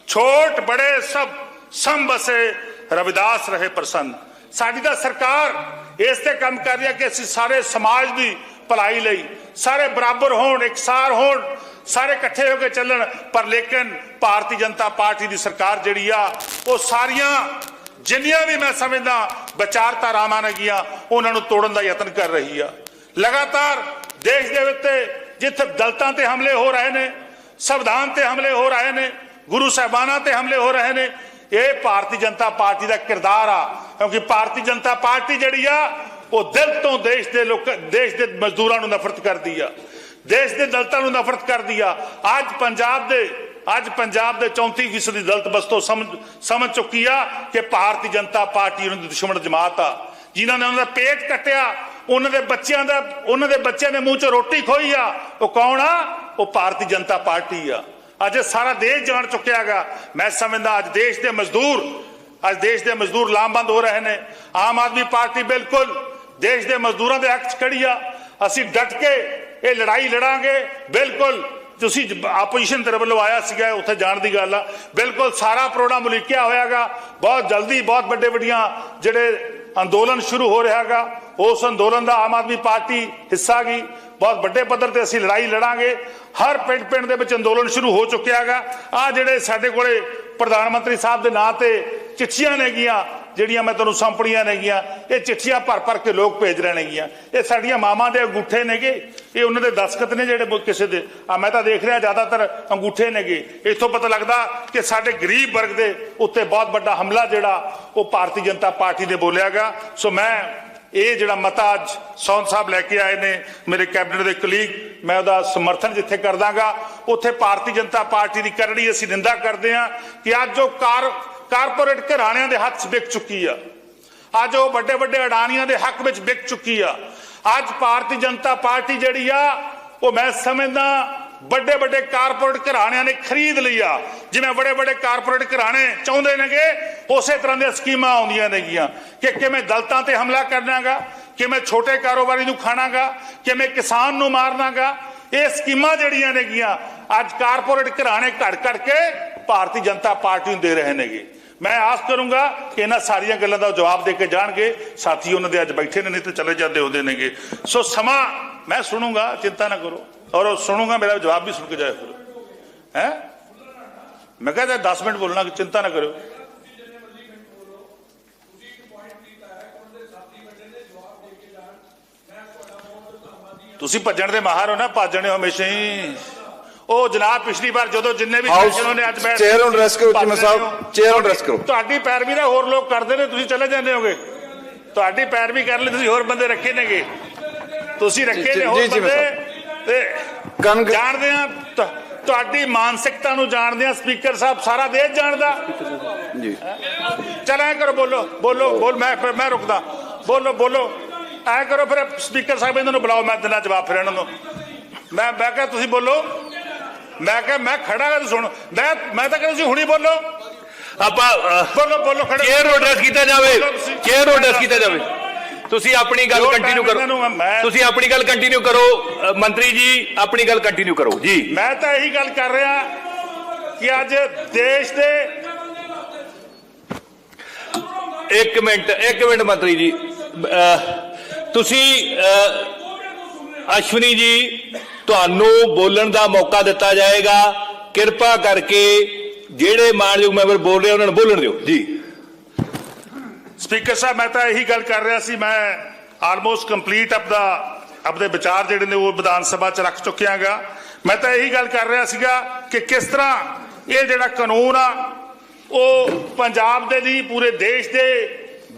ਛੋਟ ਬੜੇ ਸਭ ਸਮ ਰਵਿਦਾਸ ਰਹੇ ਪ੍ਰਸੰਨ। ਸਾਡੀ ਤਾਂ ਸਰਕਾਰ ਇਸ ਤੇ ਕੰਮ ਕਰ ਰਹੀ ਹੈ ਕਿ ਅਸੀਂ ਸਾਰੇ ਸਮਾਜ ਦੀ ਭਲਾਈ ਲਈ, ਸਾਰੇ ਬਰਾਬਰ ਹੋਣ, ਇਕਸਾਰ ਹੋਣ, ਸਾਰੇ ਇਕੱਠੇ ਹੋ ਕੇ ਚੱਲਣ। ਪਰ ਲੇਕਿਨ ਭਾਰਤੀ ਜਨਤਾ ਪਾਰਟੀ ਦੀ ਸਰਕਾਰ ਜਿਹੜੀ ਆ, ਉਹ ਸਾਰੀਆਂ ਜਿੰਨੀਆਂ ਵੀ ਮੈਂ ਸਮਝਦਾ ਵਿਚਾਰਧਾਰਾਵਾਂ ਨੇਗੀਆਂ ਉਹਨਾਂ ਨੂੰ ਤੋੜਨ ਦਾ ਯਤਨ ਕਰ ਰਹੀ ਆ। ਲਗਾਤਾਰ ਦੇਸ਼ ਦੇ ਉੱਤੇ ਜਿੱਥੇ ਦਲਤਾਂ ਤੇ ਹਮਲੇ ਹੋ ਰਹੇ ਨੇ, ਸੰਵਿਧਾਨ ਤੇ ਹਮਲੇ ਹੋ ਰਹੇ ਨੇ, ਗੁਰੂ ਸਾਹਿਬਾਨਾਂ ਤੇ ਹਮਲੇ ਹੋ ਰਹੇ ਨੇ, ਇਹ ਭਾਰਤੀ ਜਨਤਾ ਪਾਰਟੀ ਦਾ ਕਿਰਦਾਰ ਆ। ਕਿਉਂਕਿ ਭਾਰਤੀ ਜਨਤਾ ਪਾਰਟੀ ਜਿਹੜੀ ਆ, ਉਹ ਦਿਲ ਤੋਂ ਦੇਸ਼ ਦੇ ਲੋਕ, ਦੇਸ਼ ਦੇ ਮਜ਼ਦੂਰਾਂ ਨੂੰ ਨਫ਼ਰਤ ਕਰਦੀ ਆ। ਦੇਸ਼ ਦੇ ਦਲਤਾਂ ਨੂੰ ਨਫ਼ਰਤ ਕਰਦੀ ਆ। ਅੱਜ ਪੰਜਾਬ ਦੇ ਅੱਜ ਪੰਜਾਬ ਦੇ 34% ਦੀ ਦਲਤ ਬਸਤੋਂ ਸਮਝ ਸਮਝ ਚੁੱਕੀ ਆ ਕਿ ਭਾਰਤੀ ਜਨਤਾ ਪਾਰਟੀ ਉਹਨਾਂ ਦੀ ਦੁਸ਼ਮਣ ਜਮਾਤ ਆ। ਜਿਨ੍ਹਾਂ ਨੇ ਉਹਨਾਂ ਦਾ ਪੇਟ ਕੱਟਿਆ, ਉਹਨਾਂ ਦੇ ਬੱਚਿਆਂ ਦਾ ਉਹਨਾਂ ਦੇ ਬੱਚਿਆਂ ਦੇ ਮੂੰਹ 'ਚ ਰੋਟੀ ਖੋਈ ਆ। ਉਹ ਕੌਣ ਆ? ਉਹ ਭਾਰਤੀ ਜਨਤਾ ਪਾਰਟੀ ਆ। ਅੱਜ ਇਹ ਸਾਰਾ ਦੇਸ਼ ਜਾਣ ਚੁੱਕਿਆਗਾ ਮੈਂ ਸਮਝਦਾ ਅੱਜ ਦੇਸ਼ ਦੇ ਮਜ਼ਦੂਰ ਅੱਜ ਦੇਸ਼ ਦੇ ਮਜ਼ਦੂਰ ਲਾਮਬੰਦ ਹੋ ਰਹੇ ਨੇ। ਆਮ ਆਦਮੀ ਪਾਰਟੀ ਬਿਲਕੁਲ ਦੇਸ਼ ਦੇ ਮਜ਼ਦੂਰਾਂ ਦੇ ਹੱਕ 'ਚ ਖੜੀ ਆ। ਅਸੀਂ ਡਟ ਕੇ ਇਹ ਲੜਾਈ ਲੜਾਂਗੇ। ਬਿਲਕੁਲ ਤੁਸੀਂ ਆਪੋਜੀਸ਼ਨ ਤੇਰੇ ਵੱਲੋਂ ਆਇਆ ਸੀਗਾ, ਉੱਥੇ ਜਾਣ ਦੀ ਗੱਲ ਆ। ਬਿਲਕੁਲ ਸਾਰਾ ਪ੍ਰੋਗਰਾਮ ਉਲੀਕਿਆ ਹੋਇਆਗਾ ਬਹੁਤ ਜਲਦੀ ਬਹੁਤ ਵੱਡੇ ਵੱਡੀਆਂ ਜਿਹੜੇ ਅੰਦੋਲਨ ਸ਼ੁਰੂ ਹੋ ਰਿਹਾਗਾ ਉਸ ਅੰਦੋਲਨ ਦਾ ਆਮ ਆਦਮੀ ਪਾਰਟੀ ਹਿੱਸਾ ਗਈ ਬਹੁਤ ਵੱਡੇ ਪੱਧਰ ਤੇ ਅਸੀਂ ਲੜਾਈ ਲੜਾਂਗੇ। ਹਰ ਪਿੰਡ ਪਿੰਡ ਦੇ ਵਿੱਚ ਅੰਦੋਲਨ ਸ਼ੁਰੂ ਹੋ ਚੁੱਕਿਆ ਹੈਗਾ। ਆ ਜਿਹੜੇ ਸਾਡੇ ਕੋਲੇ ਪ੍ਰਧਾਨ ਮੰਤਰੀ ਸਾਹਿਬ ਦੇ ਨਾਂ ਤੇ ਚਿੱਠੀਆਂ ਨੇਗੀਆਂ ਜਿਹੜੀਆਂ ਮੈਂ ਤੁਹਾਨੂੰ ਸੰਪਣੀਆਂ ਨੇਗੀਆਂ, ਇਹ ਚਿੱਠੀਆਂ ਭਰ ਭਰ ਕੇ ਲੋਕ ਭੇਜ ਰਹੇ ਨੇਗੀਆਂ। ਇਹ ਸਾਡੀਆਂ ਮਾਵਾਂ ਦੇ ਅੰਗੂਠੇ ਨੇਗੇ। ਇਹ ਉਹਨਾਂ ਦੇ ਦਸਖਤ ਨੇ ਜਿਹੜੇ ਕਿਸੇ ਦੇ ਆ, ਮੈਂ ਤਾਂ ਦੇਖ ਰਿਹਾ ਜ਼ਿਆਦਾਤਰ ਅੰਗੂਠੇ ਨੇਗੇ। ਇੱਥੋਂ ਪਤਾ ਲੱਗਦਾ ਕਿ ਸਾਡੇ ਗਰੀਬ ਵਰਗ ਦੇ ਉੱਤੇ ਬਹੁਤ ਵੱਡਾ ਹਮਲਾ ਜਿਹੜਾ ਉਹ ਭਾਰਤੀ ਜਨਤਾ ਪਾਰਟੀ ਨੇ ਬੋਲਿਆਗਾ ਸੋ ਮੈਂ ਇਹ ਜਿਹੜਾ ਮਤਾ ਅੱਜ ਸੌਨ ਸਾਹਿਬ ਲੈ ਕੇ ਆਏ ਨੇ, ਮੇਰੇ ਕੈਬਨਿਟ ਦੇ ਕਲੀਗ, ਮੈਂ ਉਹਦਾ ਸਮਰਥਨ ਜਿੱਥੇ ਕਰ ਦਾਂਗਾ ਉੱਥੇ ਭਾਰਤੀ ਜਨਤਾ ਪਾਰਟੀ ਦੀ ਕਰੜੀ ਅਸੀਂ ਨਿੰਦਾ ਕਰਦੇ ਹਾਂ ਕਿ ਅੱਜ ਜੋ ਕਾਰ ਕਾਰਪੋਰੇਟ ਘਰਾਣਿਆਂ ਦੇ ਹੱਥ 'ਚ ਵਿਕ ਚੁੱਕੀ ਆ। ਅੱਜ ਉਹ ਵੱਡੇ ਵੱਡੇ ਅਡਾਨੀਆਂ ਦੇ ਹੱਕ ਵਿੱਚ ਵਿਕ ਚੁੱਕੀ ਆ। ਅੱਜ ਭਾਰਤੀ ਜਨਤਾ ਪਾਰਟੀ ਜਿਹੜੀ ਆ, ਉਹ ਮੈਂ ਸਮਝਦਾ ਵੱਡੇ ਵੱਡੇ ਕਾਰਪੋਰੇਟ ਘਰਾਣਿਆਂ ਨੇ ਖਰੀਦ ਲਈ ਆ। ਜਿਵੇਂ ਵੱਡੇ ਵੱਡੇ ਕਾਰਪੋਰੇਟ ਘਰਾਣੇ ਚਾਹੁੰਦੇ ਨੇਗੇ, ਉਸੇ ਤਰ੍ਹਾਂ ਦੀਆਂ ਸਕੀਮਾਂ ਆਉਂਦੀਆਂ ਨੇਗੀਆਂ। ਕਿ ਕਿਵੇਂ ਦਲਤਾਂ ਤੇ ਹਮਲਾ ਕਰਨਾਗਾ, ਕਿਵੇਂ ਛੋਟੇ ਕਾਰੋਬਾਰੀ ਨੂੰ ਖਾਣਾਗਾ, ਕਿਵੇਂ ਕਿਸਾਨ ਨੂੰ ਮਾਰਨਾਗਾ, ਇਹ ਸਕੀਮਾਂ ਜਿਹੜੀਆਂ ਨੇਗੀਆਂ, ਅੱਜ ਕਾਰਪੋਰੇਟ ਘਰਾਣੇ ਘੜ ਘੜ ਕੇ ਭਾਰਤੀ ਜਨਤਾ ਪਾਰਟੀ ਨੂੰ ਦੇ ਰਹੇ ਨੇਗੇ। ਮੈਂ ਆਸ ਕਰੂੰਗਾ ਕਿ ਇਹਨਾਂ ਸਾਰੀਆਂ ਗੱਲਾਂ ਦਾ ਜਵਾਬ ਦੇ ਕੇ ਜਾਣਗੇ। ਸਾਥੀ ਉਹਨਾਂ ਦੇ ਅੱਜ ਬੈਠੇ ਨੇ, ਨਹੀਂ ਤੇ ਚਲੇ ਜਾਂਦੇ ਹੁੰਦੇ ਨੇਗੇ। ਸੋ ਸਮਾਂ ਮੈਂ ਸੁਣੂੰਗਾ, ਚਿੰਤਾ ਨਾ ਕਰੋ। ਔਰ ਉਹ ਸੁਣੂੰਗਾ, ਮੇਰਾ ਜਵਾਬ ਵੀ ਸੁਣ ਕੇ ਜਾਇਆ ਕਰੋ। ਹੈ? ਮੈਂ ਕਹਿੰਦਾ 10 ਮਿੰਟ ਬੋਲਣਾ, ਚਿੰਤਾ ਨਾ ਕਰਿਓ ਤੁਸੀਂ ਭੱਜਣ ਦੇ ਮਾਹਰ ਹੋ ਨਾ ਭੱਜਣੇ ਹਮੇਸ਼ਾ ਹੀ। ਉਹ ਜਨਾਬ ਪਿਛਲੀ ਵਾਰ ਜਦੋਂ ਜਿੰਨੇ ਵੀ ਸੈਸ਼ਨ ਨੇ ਅੱਜ ਬੈਠ ਚੇਅਰ ਨੂੰ address ਕਰੋ, ਚੀਮਾ ਸਾਹਿਬ। ਚੇਅਰ ਨੂੰ address ਕਰੋ। ਤੁਹਾਡੀ ਪੈਰਵੀ ਦਾ ਹੋਰ ਲੋਕ ਕਰਦੇ ਨੇ ਤੁਸੀਂ ਚਲੇ ਜਾਂਦੇ ਹੋਗੇ। ਤੁਹਾਡੀ ਪੈਰਵੀ ਕਰ ਲਈ ਤੁਸੀਂ ਹੋਰ ਬੰਦੇ ਰੱਖੇ ਨੇਗੇ। ਤੁਸੀਂ ਰੱਖੇ ਨੇ ਹੋਰ ਬੰਦੇ। ਤੇ ਜਾਣਦੇ ਆ ਤੁਹਾਡੀ ਮਾਨਸਿਕਤਾ ਨੂੰ ਜਾਣਦੇ ਆ ਸਪੀਕਰ ਸਾਹਿਬ ਸਾਰਾ ਦੇਸ਼ ਜਾਣਦਾ। ਜੀ। ਚਲ ਐ ਕਰੋ ਬੋਲੋ ਬੋਲੋ ਬੋਲ ਮੈਂ ਮੈਂ ਰੁਕਦਾ। ਬੋਲੋ ਬੋਲੋ। ਐ ਕਰੋ ਫਿਰ ਸਪੀਕਰ ਸਾਹਿਬ ਇਹਨਾਂ ਨੂੰ ਬੁਲਾਓ ਮੈਂ ਦਿਨਾਂ ਜਵਾਬ ਫਿਰ ਇਹਨਾਂ ਨੂੰ। ਮੈਂ ਮੈਂ ਕਿਹਾ ਤੁਸੀਂ ਬੋਲੋ। ਮੈਂ ਕਿਹਾ ਮੈਂ ਖੜਾ ਹਾਂ ਸੁਣ। ਮੈਂ ਮੈਂ ਤਾਂ ਕਹਿੰਦਾ ਤੁਸੀਂ ਹੁਣੀ ਬੋਲੋ। ਆਪਾਂ ਬੋਲੋ ਬੋਲੋ ਖੜੇ ਚੇਅਰ ਨੂੰ ਐਡਰੈਸ ਕੀਤਾ ਜਾਵੇ। ਚੇਅਰ ਨੂੰ ਐਡਰੈਸ ਕੀਤਾ ਜਾਵੇ। ਤੁਸੀਂ ਆਪਣੀ ਗੱਲ ਕੰਟੀਨਿਊ ਕਰੋ। ਤੁਸੀਂ ਆਪਣੀ ਗੱਲ ਕੰਟੀਨਿਊ ਕਰੋ। ਮੰਤਰੀ ਜੀ ਆਪਣੀ ਗੱਲ ਕੰਟੀਨਿਊ ਕਰੋ। ਜੀ। ਮੈਂ ਤਾਂ ਇਹੀ ਗੱਲ ਕਰ ਰਿਹਾ ਕਿ ਅੱਜ ਦੇਸ਼ ਦੇ ਇੱਕ ਮਿੰਟ ਇੱਕ ਮਿੰਟ ਮੰਤਰੀ ਜੀ। ਤੁਸੀਂ ਅਸ਼ਵਨੀ ਜੀ ਤੁਹਾਨੂੰ ਬੋਲਣ ਦਾ ਮੌਕਾ ਦਿੱਤਾ ਜਾਏਗਾ। ਕਿਰਪਾ ਕਰਕੇ ਜਿਹੜੇ ਮਾਨਯੋਗ ਮੈਂਬਰ ਬੋਲ ਰਹੇ ਉਹਨਾਂ ਨੂੰ ਬੋਲਣ ਦਿਓ। ਜੀ। ਸਪੀਕਰ ਸਾਹਿਬ ਮੈਂ ਤਾਂ ਇਹੀ ਗੱਲ ਕਰ ਰਿਹਾ ਸੀ ਮੈਂ ਆਲਮੋਸਟ ਕੰਪਲੀਟ ਆਪਦਾ ਆਪਦੇ ਵਿਚਾਰ ਜਿਹੜੇ ਨੇ ਉਹ ਵਿਧਾਨ ਸਭਾ ਚ ਰੱਖ ਚੁੱਕਿਆਗਾ। ਮੈਂ ਤਾਂ ਇਹੀ ਗੱਲ ਕਰ ਰਿਹਾ ਸੀਗਾ ਕਿ ਕਿਸ ਤਰ੍ਹਾਂ ਇਹ ਜਿਹੜਾ ਕਾਨੂੰਨ ਆ ਉਹ ਪੰਜਾਬ ਦੇ ਨਹੀਂ ਪੂਰੇ ਦੇਸ਼ ਦੇ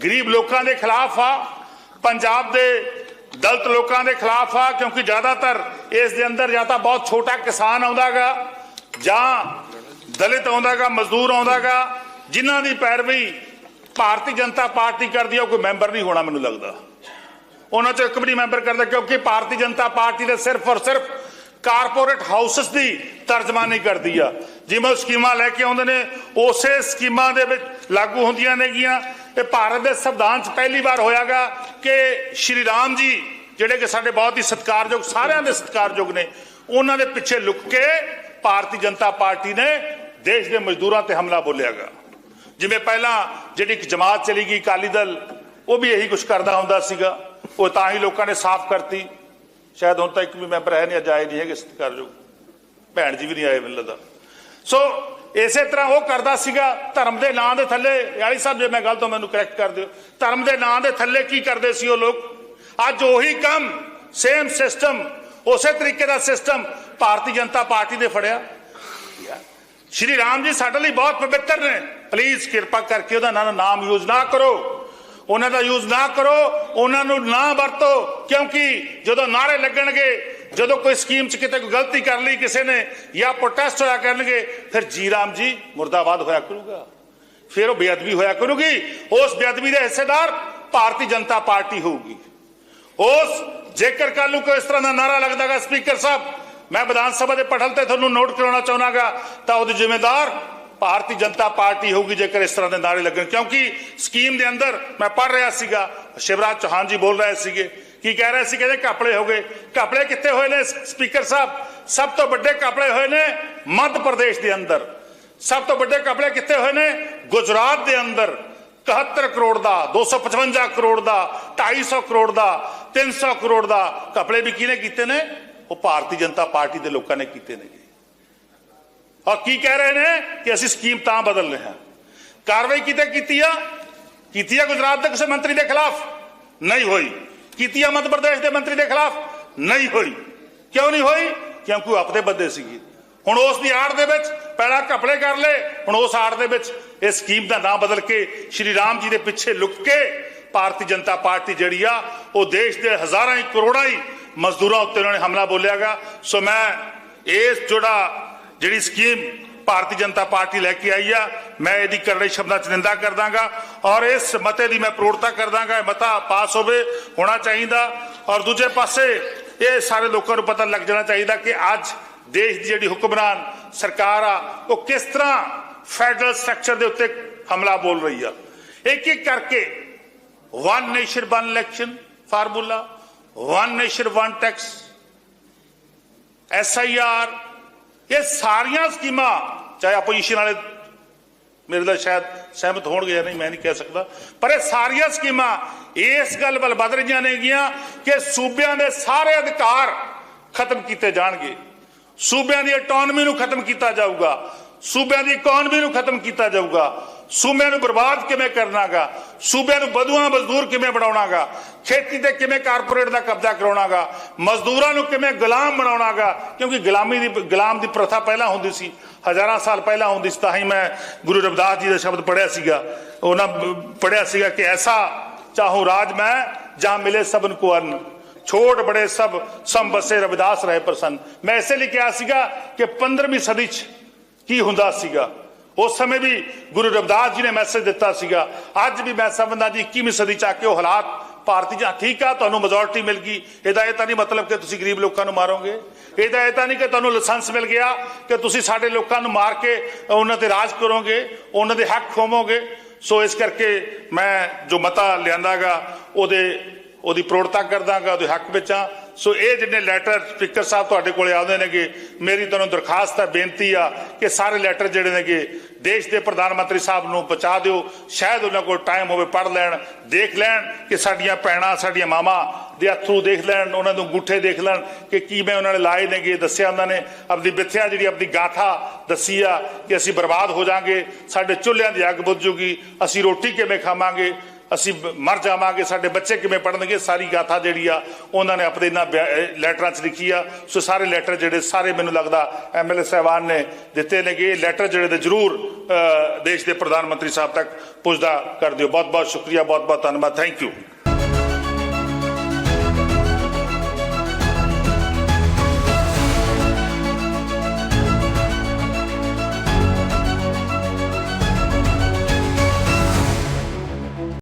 ਗਰੀਬ ਲੋਕਾਂ ਦੇ ਖਿਲਾਫ ਆ। ਪੰਜਾਬ ਦੇ ਦਲਤ ਲੋਕਾਂ ਦੇ ਖਿਲਾਫ ਆ, ਕਿਉਂਕਿ ਜ਼ਿਆਦਾਤਰ ਇਸ ਦੇ ਅੰਦਰ ਜਾਂ ਤਾਂ ਬਹੁਤ ਛੋਟਾ ਕਿਸਾਨ ਆਉਂਦਾਗਾ, ਜਾਂ ਦਲਿਤ ਆਉਂਦਾਗਾ, ਮਜ਼ਦੂਰ ਆਉਂਦਾਗਾ, ਜਿਨ੍ਹਾਂ ਦੀ ਪੈਰਵੀ ਭਾਰਤੀ ਜਨਤਾ ਪਾਰਟੀ ਕਰਦੀ ਆ, ਉਹ ਕੋਈ ਮੈਂਬਰ ਨਹੀਂ ਹੋਣਾ ਮੈਨੂੰ ਲੱਗਦਾ। ਉਹਨਾਂ ਚੋਂ ਇੱਕ ਵੀ ਮੈਂਬਰ ਕਰਦਾ, ਕਿਉਂਕਿ ਭਾਰਤੀ ਜਨਤਾ ਪਾਰਟੀ ਦੇ ਸਿਰਫ ਔਰ ਸਿਰਫ ਕਾਰਪੋਰੇਟ ਹਾਊਸਸ ਦੀ ਤਰਜਮਾਨੀ ਕਰਦੀ ਆ। ਜਿਵੇਂ ਸਕੀਮਾਂ ਲੈ ਕੇ ਆਉਂਦੇ ਨੇ, ਉਸੇ ਸਕੀਮਾਂ ਦੇ ਵਿੱਚ ਲਾਗੂ ਹੁੰਦੀਆਂ ਨੇਗੀਆਂ। ਇਹ ਭਾਰਤ ਦੇ ਸੰਵਿਧਾਨ 'ਚ ਪਹਿਲੀ ਵਾਰ ਹੋਇਆਗਾ ਕਿ ਸ਼੍ਰੀ ਰਾਮ ਜੀ, ਜਿਹੜੇ ਕਿ ਸਾਡੇ ਬਹੁਤ ਹੀ ਸਤਿਕਾਰਯੋਗ, ਸਾਰਿਆਂ ਦੇ ਸਤਿਕਾਰਯੋਗ ਨੇ, ਉਹਨਾਂ ਦੇ ਪਿੱਛੇ ਲੁੱਕ ਕੇ ਭਾਰਤੀ ਜਨਤਾ ਪਾਰਟੀ ਨੇ ਦੇਸ਼ ਦੇ ਮਜ਼ਦੂਰਾਂ ਤੇ ਹਮਲਾ ਬੋਲਿਆਗਾ। ਜਿਵੇਂ ਪਹਿਲਾਂ ਜਿਹੜੀ ਇੱਕ ਜਮਾਤ ਚਲੀ ਗਈ, ਅਕਾਲੀ ਦਲ, ਉਹ ਵੀ ਇਹੀ ਕੁਝ ਕਰਦਾ ਹੁੰਦਾ ਸੀਗਾ। ਉਹ ਤਾਂ ਹੀ ਲੋਕਾਂ ਨੇ ਸਾਫ਼ ਕਰਤੀ। ਸ਼ਾਇਦ ਹੁਣ ਤਾਂ ਇੱਕ ਵੀ ਮੈਂਬਰ ਹੈ ਨਹੀਂ, ਅੱਜ ਆਏ ਨਹੀਂ ਹੈਗੇ ਸਤਿਕਾਰਯੋਗ। ਭੈਣ ਜੀ ਵੀ ਨਹੀਂ ਆਏ ਮੈਨੂੰ ਲੱਗਦਾ ਸੋ ਇਸੇ ਤਰ੍ਹਾਂ ਉਹ ਕਰਦਾ ਸੀਗਾ, ਧਰਮ ਦੇ ਨਾਂ ਦੇ ਥੱਲੇ। ਯਾਰੀ ਸਾਹਿਬ, ਜੇ ਮੈਂ ਗੱਲ ਤੋਂ ਮੈਨੂੰ ਕਰੈਕਟ ਕਰ ਦਿਓ। ਧਰਮ ਦੇ ਨਾਂ ਦੇ ਥੱਲੇ ਕੀ ਕਰਦੇ ਸੀ ਉਹ ਲੋਕ? ਅੱਜ ਉਹੀ ਕੰਮ ਸੇਮ ਸਿਸਟਮ ਉਸੇ ਤਰੀਕੇ ਦਾ ਸਿਸਟਮ ਭਾਰਤੀ ਜਨਤਾ ਪਾਰਟੀ ਦੇ ਫੜਿਆ। ਸ਼੍ਰੀ ਰਾਮ ਜੀ ਸਾਡੇ ਲਈ ਬਹੁਤ ਪਵਿੱਤਰ ਨੇ। ਪਲੀਜ਼ ਕਿਰਪਾ ਕਰਕੇ ਉਹਦਾ ਨਾਮ ਯੂਜ਼ ਨਾ ਕਰੋ। ਉਹਨਾਂ ਦਾ ਯੂਜ਼ ਨਾ ਕਰੋ। ਉਹਨਾਂ ਨੂੰ ਨਾ ਵਰਤੋ, ਕਿਉਂਕਿ ਜਦੋਂ ਨਾਰੇ ਲੱਗਣਗੇ ਜਦੋਂ ਕੋਈ ਸਕੀਮ 'ਚ ਕਿਤੇ ਕੋਈ ਗਲਤੀ ਕਰ ਲਈ ਕਿਸੇ ਨੇ ਜਾਂ ਪ੍ਰੋਟੈਸਟ ਹੋਇਆ ਕਰਨਗੇ, ਫਿਰ ਜੀ ਰਾਮ ਜੀ ਮੁਰਦਾਬਾਦ ਹੋਇਆ ਕਰੂਗਾ। ਫਿਰ ਉਹ ਬੇਅਦਬੀ ਹੋਇਆ ਕਰੂਗੀ। ਉਸ ਬੇਅਦਬੀ ਦੇ ਹਿੱਸੇਦਾਰ ਭਾਰਤੀ ਜਨਤਾ ਪਾਰਟੀ ਹੋਊਗੀ। ਉਸ, ਜੇਕਰ ਕੱਲ ਨੂੰ ਕੋਈ ਇਸ ਤਰ੍ਹਾਂ ਦਾ ਨਾਰਾ ਲੱਗਦਾਗਾ ਸਪੀਕਰ ਸਾਹਿਬ, ਮੈਂ ਵਿਧਾਨ ਸਭਾ ਦੇ ਪਟਲ ਤੇ ਤੁਹਾਨੂੰ ਨੋਟ ਕਰਾਉਣਾ ਚਾਹੁੰਦਾਗਾ ਤਾਂ ਉਹਦੇ ਜ਼ਿੰਮੇਦਾਰ ਭਾਰਤੀ ਜਨਤਾ ਪਾਰਟੀ ਹੋਊਗੀ ਜੇਕਰ ਇਸ ਤਰ੍ਹਾਂ ਦੇ ਨਾਰੇ ਲੱਗਣ। ਕਿਉਂਕਿ ਸਕੀਮ ਦੇ ਅੰਦਰ ਮੈਂ ਪੜ੍ਹ ਰਿਹਾ ਸੀਗਾ, ਸ਼ਿਵਰਾਜ ਚੌਹਾਨ ਜੀ ਬੋਲ ਰਹੇ ਸੀਗੇ ਕੀ ਕਹਿ ਰਹੇ ਸੀ? ਕਹਿੰਦੇ ਕਾਪੜੇ ਹੋ ਗਏ। ਕਾਪੜੇ ਕਿੱਥੇ ਹੋਏ ਨੇ? ਸਪੀਕਰ ਸਾਹਿਬ, ਸਭ ਤੋਂ ਵੱਡੇ ਕਾਪੜੇ ਹੋਏ ਨੇ ਮੱਧ ਪ੍ਰਦੇਸ਼ ਦੇ ਅੰਦਰ। ਸਭ ਤੋਂ ਵੱਡੇ ਕਪੜੇ ਕਿੱਥੇ ਹੋਏ ਨੇ? ਗੁਜਰਾਤ ਦੇ ਅੰਦਰ। 71 ਕਰੋੜ ਦਾ 255 ਕਰੋੜ ਦਾ 250 ਕਰੋੜ ਦਾ 300 ਕਰੋੜ ਦਾ ਕਪੜੇ ਵੀ ਕਿਹਨੇ ਕੀਤੇ ਨੇ? ਉਹ ਭਾਰਤੀ ਜਨਤਾ ਪਾਰਟੀ ਦੇ ਲੋਕਾਂ ਨੇ ਕੀਤੇ ਨੇ ਔਰ ਕੀ ਕਹਿ ਰਹੇ ਨੇ? ਕਿ ਅਸੀਂ ਸਕੀਮ ਤਾਂ ਬਦਲ ਰਹੇ ਹਾਂ। ਕਾਰਵਾਈ ਕਿਤੇ ਕੀਤੀ ਆ? ਕੀਤੀ ਆ ਗੁਜਰਾਤ ਦੇ ਕਿਸੇ ਮੰਤਰੀ ਦੇ ਖਿਲਾਫ? ਨਹੀਂ ਹੋਈ। ਕੀਤੀ ਆ ਮੱਧ ਪ੍ਰਦੇਸ਼ ਦੇ ਮੰਤਰੀ ਦੇ ਖਿਲਾਫ? ਨਹੀਂ ਹੋਈ। ਕਿਉਂ ਨਹੀਂ ਹੋਈ? ਕਿਉਂਕਿ ਉਹ ਆਪਦੇ ਬੰਦੇ ਸੀਗੇ। ਹੁਣ ਉਸ ਦੀ ਆੜ ਦੇ ਵਿੱਚ ਪਹਿਲਾਂ ਕਪੜੇ ਕਰ ਲਏ। ਹੁਣ ਉਸ ਆੜ ਦੇ ਵਿੱਚ ਇਹ ਸਕੀਮ ਦਾ ਨਾਮ ਬਦਲ ਕੇ ਸ਼੍ਰੀ ਰਾਮ ਜੀ ਦੇ ਪਿੱਛੇ ਲੁਕ ਕੇ ਭਾਰਤੀ ਜਨਤਾ ਪਾਰਟੀ ਜਿਹੜੀ ਆ, ਉਹ ਦੇਸ਼ ਦੇ ਹਜ਼ਾਰਾਂ ਹੀ ਕਰੋੜਾਂ ਹੀ ਮਜ਼ਦੂਰਾਂ ਉੱਤੇ ਉਹਨਾਂ ਨੇ ਹਮਲਾ ਬੋਲਿਆਗਾ। ਸੋ ਮੈਂ ਇਸ ਜਿਹੜਾ ਜਿਹੜੀ ਸਕੀਮ ਭਾਰਤੀ ਜਨਤਾ ਪਾਰਟੀ ਲੈ ਕੇ ਆਈ ਆ। ਮੈਂ ਇਹਦੀ ਕਰੜੇ ਸ਼ਬਦਾਂ ਚ ਨਿੰਦਾ ਕਰਦਾਗਾ ਔਰ ਇਸ ਮਤੇ ਦੀ ਮੈਂ ਪ੍ਰੋੜਤਾ ਕਰਦਾਗਾ। ਇਹ ਮਤਾ ਪਾਸ ਹੋਵੇ, ਹੋਣਾ ਚਾਹੀਦਾ। ਔਰ ਦੂਜੇ ਪਾਸੇ ਇਹ ਸਾਰੇ ਲੋਕਾਂ ਨੂੰ ਪਤਾ ਲੱਗ ਜਾਣਾ ਚਾਹੀਦਾ ਕਿ ਅੱਜ ਦੇਸ਼ ਦੀ ਜਿਹੜੀ ਹੁਕਮਰਾਨ ਸਰਕਾਰ ਆ, ਉਹ ਕਿਸ ਤਰ੍ਹਾਂ ਫੈਡਰਲ ਸਟਰਕਚਰ ਦੇ ਉੱਤੇ ਹਮਲਾ ਬੋਲ ਰਹੀ ਆ। ਇੱਕ ਇੱਕ ਕਰਕੇ one nation one election formula one nation one tax SIR ਇਹ ਸਾਰੀਆਂ ਸਕੀਮਾਂ, ਚਾਹੇ ਆਪੋਜੀਸ਼ਨ ਵਾਲੇ ਮੇਰੇ ਨਾਲ ਸ਼ਾਇਦ ਸਹਿਮਤ ਹੋਣਗੇ ਜਾਂ ਨਹੀਂ, ਮੈਂ ਨਹੀਂ ਕਹਿ ਸਕਦਾ, ਪਰ ਇਹ ਸਾਰੀਆਂ ਸਕੀਮਾਂ ਇਸ ਗੱਲ ਵੱਲ ਵੱਧ ਰਹੀਆਂ ਨੇਗੀਆਂ ਕਿ ਸੂਬਿਆਂ ਦੇ ਸਾਰੇ ਅਧਿਕਾਰ ਖਤਮ ਕੀਤੇ ਜਾਣਗੇ। ਸੂਬਿਆਂ ਦੀ ਆਟੋਨਮੀ ਨੂੰ ਖਤਮ ਕੀਤਾ ਜਾਊਗਾ। ਸੂਬਿਆਂ ਦੀ ਇਕਨੋਮੀ ਨੂੰ ਖਤਮ ਕੀਤਾ ਜਾਊਗਾ। ਸੂਬਿਆਂ ਨੂੰ ਬਰਬਾਦ ਕਿਵੇਂ ਕਰਨਾਗਾ? ਸੂਬਿਆਂ ਨੂੰ ਬਦੂਆਂ ਮਜ਼ਦੂਰ ਕਿਵੇਂ ਬਣਾਉਣਾਗਾ? ਖੇਤੀ ਤੇ ਕਿਵੇਂ ਕਾਰਪੋਰੇਟ ਦਾ ਕਬਜ਼ਾ ਕਰਾਉਣਾਗਾ? ਮਜ਼ਦੂਰਾਂ ਨੂੰ ਕਿਵੇਂ ਗੁਲਾਮ ਬਣਾਉਣਾਗਾ? ਕਿਉਂਕਿ ਗੁਲਾਮੀ ਦੀ, ਗੁਲਾਮ ਦੀ ਪ੍ਰਥਾ ਪਹਿਲਾਂ ਹੁੰਦੀ ਸੀ। ਹਜ਼ਾਰਾਂ ਸਾਲ ਪਹਿਲਾਂ ਹੁੰਦੀ ਸੀ, ਤਾਂ ਹੀ ਮੈਂ ਗੁਰੂ ਰਵਿਦਾਸ ਜੀ ਦਾ ਸ਼ਬਦ ਪੜਿਆ ਸੀਗਾ। ਉਹਨਾਂ ਪੜਿਆ ਸੀਗਾ ਕਿ ਐਸਾ ਚਾਹੋ ਰਾਜ ਮੈਂ, ਜਾਂ ਮਿਲੇ ਸਭਨ ਕੋ ਅੰਨ। ਛੋਟ ਬੜੇ ਸਭ ਸਮ ਬਸੇ ਰਵਿਦਾਸ ਰਹੇ ਪ੍ਰਸੰਨ। ਮੈਂ ਇਸੇ ਲਈ ਕਿਹਾ ਸੀਗਾ ਕਿ 15ਵੀਂ ਸਦੀ 'ਚ ਕੀ ਹੁੰਦਾ ਸੀਗਾ? ਉਸ ਸਮੇਂ ਵੀ ਗੁਰੂ ਰਵਿਦਾਸ ਜੀ ਨੇ ਮੈਸੇਜ ਦਿੱਤਾ ਸੀਗਾ। ਅੱਜ ਵੀ ਮੈਂ ਸਮਝਦਾ ਜੀ 21ਵੀਂ ਸਦੀ ਚ ਆ ਕੇ ਉਹ ਹਾਲਾਤ ਭਾਰਤੀ ਜਾਂ ਠੀਕ ਆ, ਤੁਹਾਨੂੰ ਮੈਜੋਰਟੀ ਮਿਲ ਗਈ। ਇਹਦਾ ਇਹ ਤਾਂ ਨਹੀਂ ਮਤਲਬ ਕਿ ਤੁਸੀਂ ਗਰੀਬ ਲੋਕਾਂ ਨੂੰ ਮਾਰੋਗੇ। ਇਹਦਾ ਇਹ ਤਾਂ ਨਹੀਂ ਕਿ ਤੁਹਾਨੂੰ ਲਾਇਸੈਂਸ ਮਿਲ ਗਿਆ ਕਿ ਤੁਸੀਂ ਸਾਡੇ ਲੋਕਾਂ ਨੂੰ ਮਾਰ ਕੇ ਉਹਨਾਂ ਤੇ ਰਾਜ ਕਰੋਗੇ, ਉਹਨਾਂ ਦੇ ਹੱਕ ਖੋਵੋਗੇ। ਸੋ ਇਸ ਕਰਕੇ ਮੈਂ ਜੋ ਮਤਾ ਲਿਆਂਦਾਗਾ, ਉਹਦੇ ਉਹਦੀ ਪ੍ਰੋੜਤਾ ਕਰਦਾਗਾ, ਉਹਦੇ ਹੱਕ ਵਿੱਚ ਆ। ਸੋ ਇਹ ਜਿੰਨੇ ਲੈਟਰ ਸਪੀਕਰ ਸਾਹਿਬ ਤੁਹਾਡੇ ਕੋਲੇ ਆਉਂਦੇ ਨੇਗੇ, ਮੇਰੀ ਤੁਹਾਨੂੰ ਦਰਖਾਸਤ ਹੈ, ਬੇਨਤੀ ਆ ਕਿ ਸਾਰੇ ਲੈਟਰ ਜਿਹੜੇ ਨੇਗੇ, ਦੇਸ਼ ਦੇ ਪ੍ਰਧਾਨ ਮੰਤਰੀ ਸਾਹਿਬ ਨੂੰ ਪਹੁੰਚਾ ਦਿਓ। ਸ਼ਾਇਦ ਉਹਨਾਂ ਕੋਲ ਟਾਈਮ ਹੋਵੇ ਪੜ ਲੈਣ, ਦੇਖ ਲੈਣ ਕਿ ਸਾਡੀਆਂ ਭੈਣਾਂ, ਸਾਡੀਆਂ ਮਾਵਾਂ ਦੇ ਅਥਰੂ ਦੇਖ ਲੈਣ, ਉਹਨਾਂ ਨੂੰ ਅੰਗੂਠੇ ਦੇਖ ਲੈਣ ਕਿ ਕੀ ਮੈਂ ਉਹਨਾਂ ਨੇ ਲਾਏ ਨੇਗੇ, ਦੱਸਿਆ ਉਹਨਾਂ ਨੇ। ਆਪਣੀ ਮਿੱਥਿਆ ਜਿਹੜੀ ਆਪਣੀ ਗਾਥਾ ਦੱਸੀ ਆ ਕਿ ਅਸੀਂ ਬਰਬਾਦ ਹੋ ਜਾਾਂਗੇ, ਸਾਡੇ ਚੁੱਲ੍ਹਿਆਂ ਦੀ ਅੱਗ ਬੁੱਝ ਜੂਗੀ, ਅਸੀਂ ਰੋਟੀ ਕਿਵੇਂ ਖਾਵਾਂਗੇ? ਅਸੀਂ ਮਰ ਜਾਵਾਂਗੇ, ਸਾਡੇ ਬੱਚੇ ਕਿਵੇਂ ਪੜਨਗੇ ਸਾਰੀ ਗਾਥਾ ਜਿਹੜੀ ਆ, ਉਹਨਾਂ ਨੇ ਆਪਣੇ ਇਹਨਾਂ ਬਿਆ- ਲੈਟਰਾਂ 'ਚ ਲਿਖੀ ਆ। ਸੋ ਸਾਰੇ ਲੈਟਰ ਜਿਹੜੇ, ਸਾਰੇ ਮੈਨੂੰ ਲੱਗਦਾ ਐਮਐਲਏ ਸਾਹਿਬਾਨ ਨੇ ਦਿੱਤੇ ਨੇਗੇ। ਇਹ ਲੈਟਰ ਜਿਹੜੇ ਦੇ ਜਰੂਰ ਦੇਸ਼ ਦੇ ਪ੍ਰਧਾਨ ਮੰਤਰੀ ਸਾਹਿਬ ਤੱਕ ਪੁੱਜਦਾ ਕਰ ਦਿਓ। ਬਹੁਤ ਬਹੁਤ ਸ਼ੁਕਰੀਆ ਬਹੁਤ ਬਹੁਤ ਧੰਨਵਾਦ। Thank you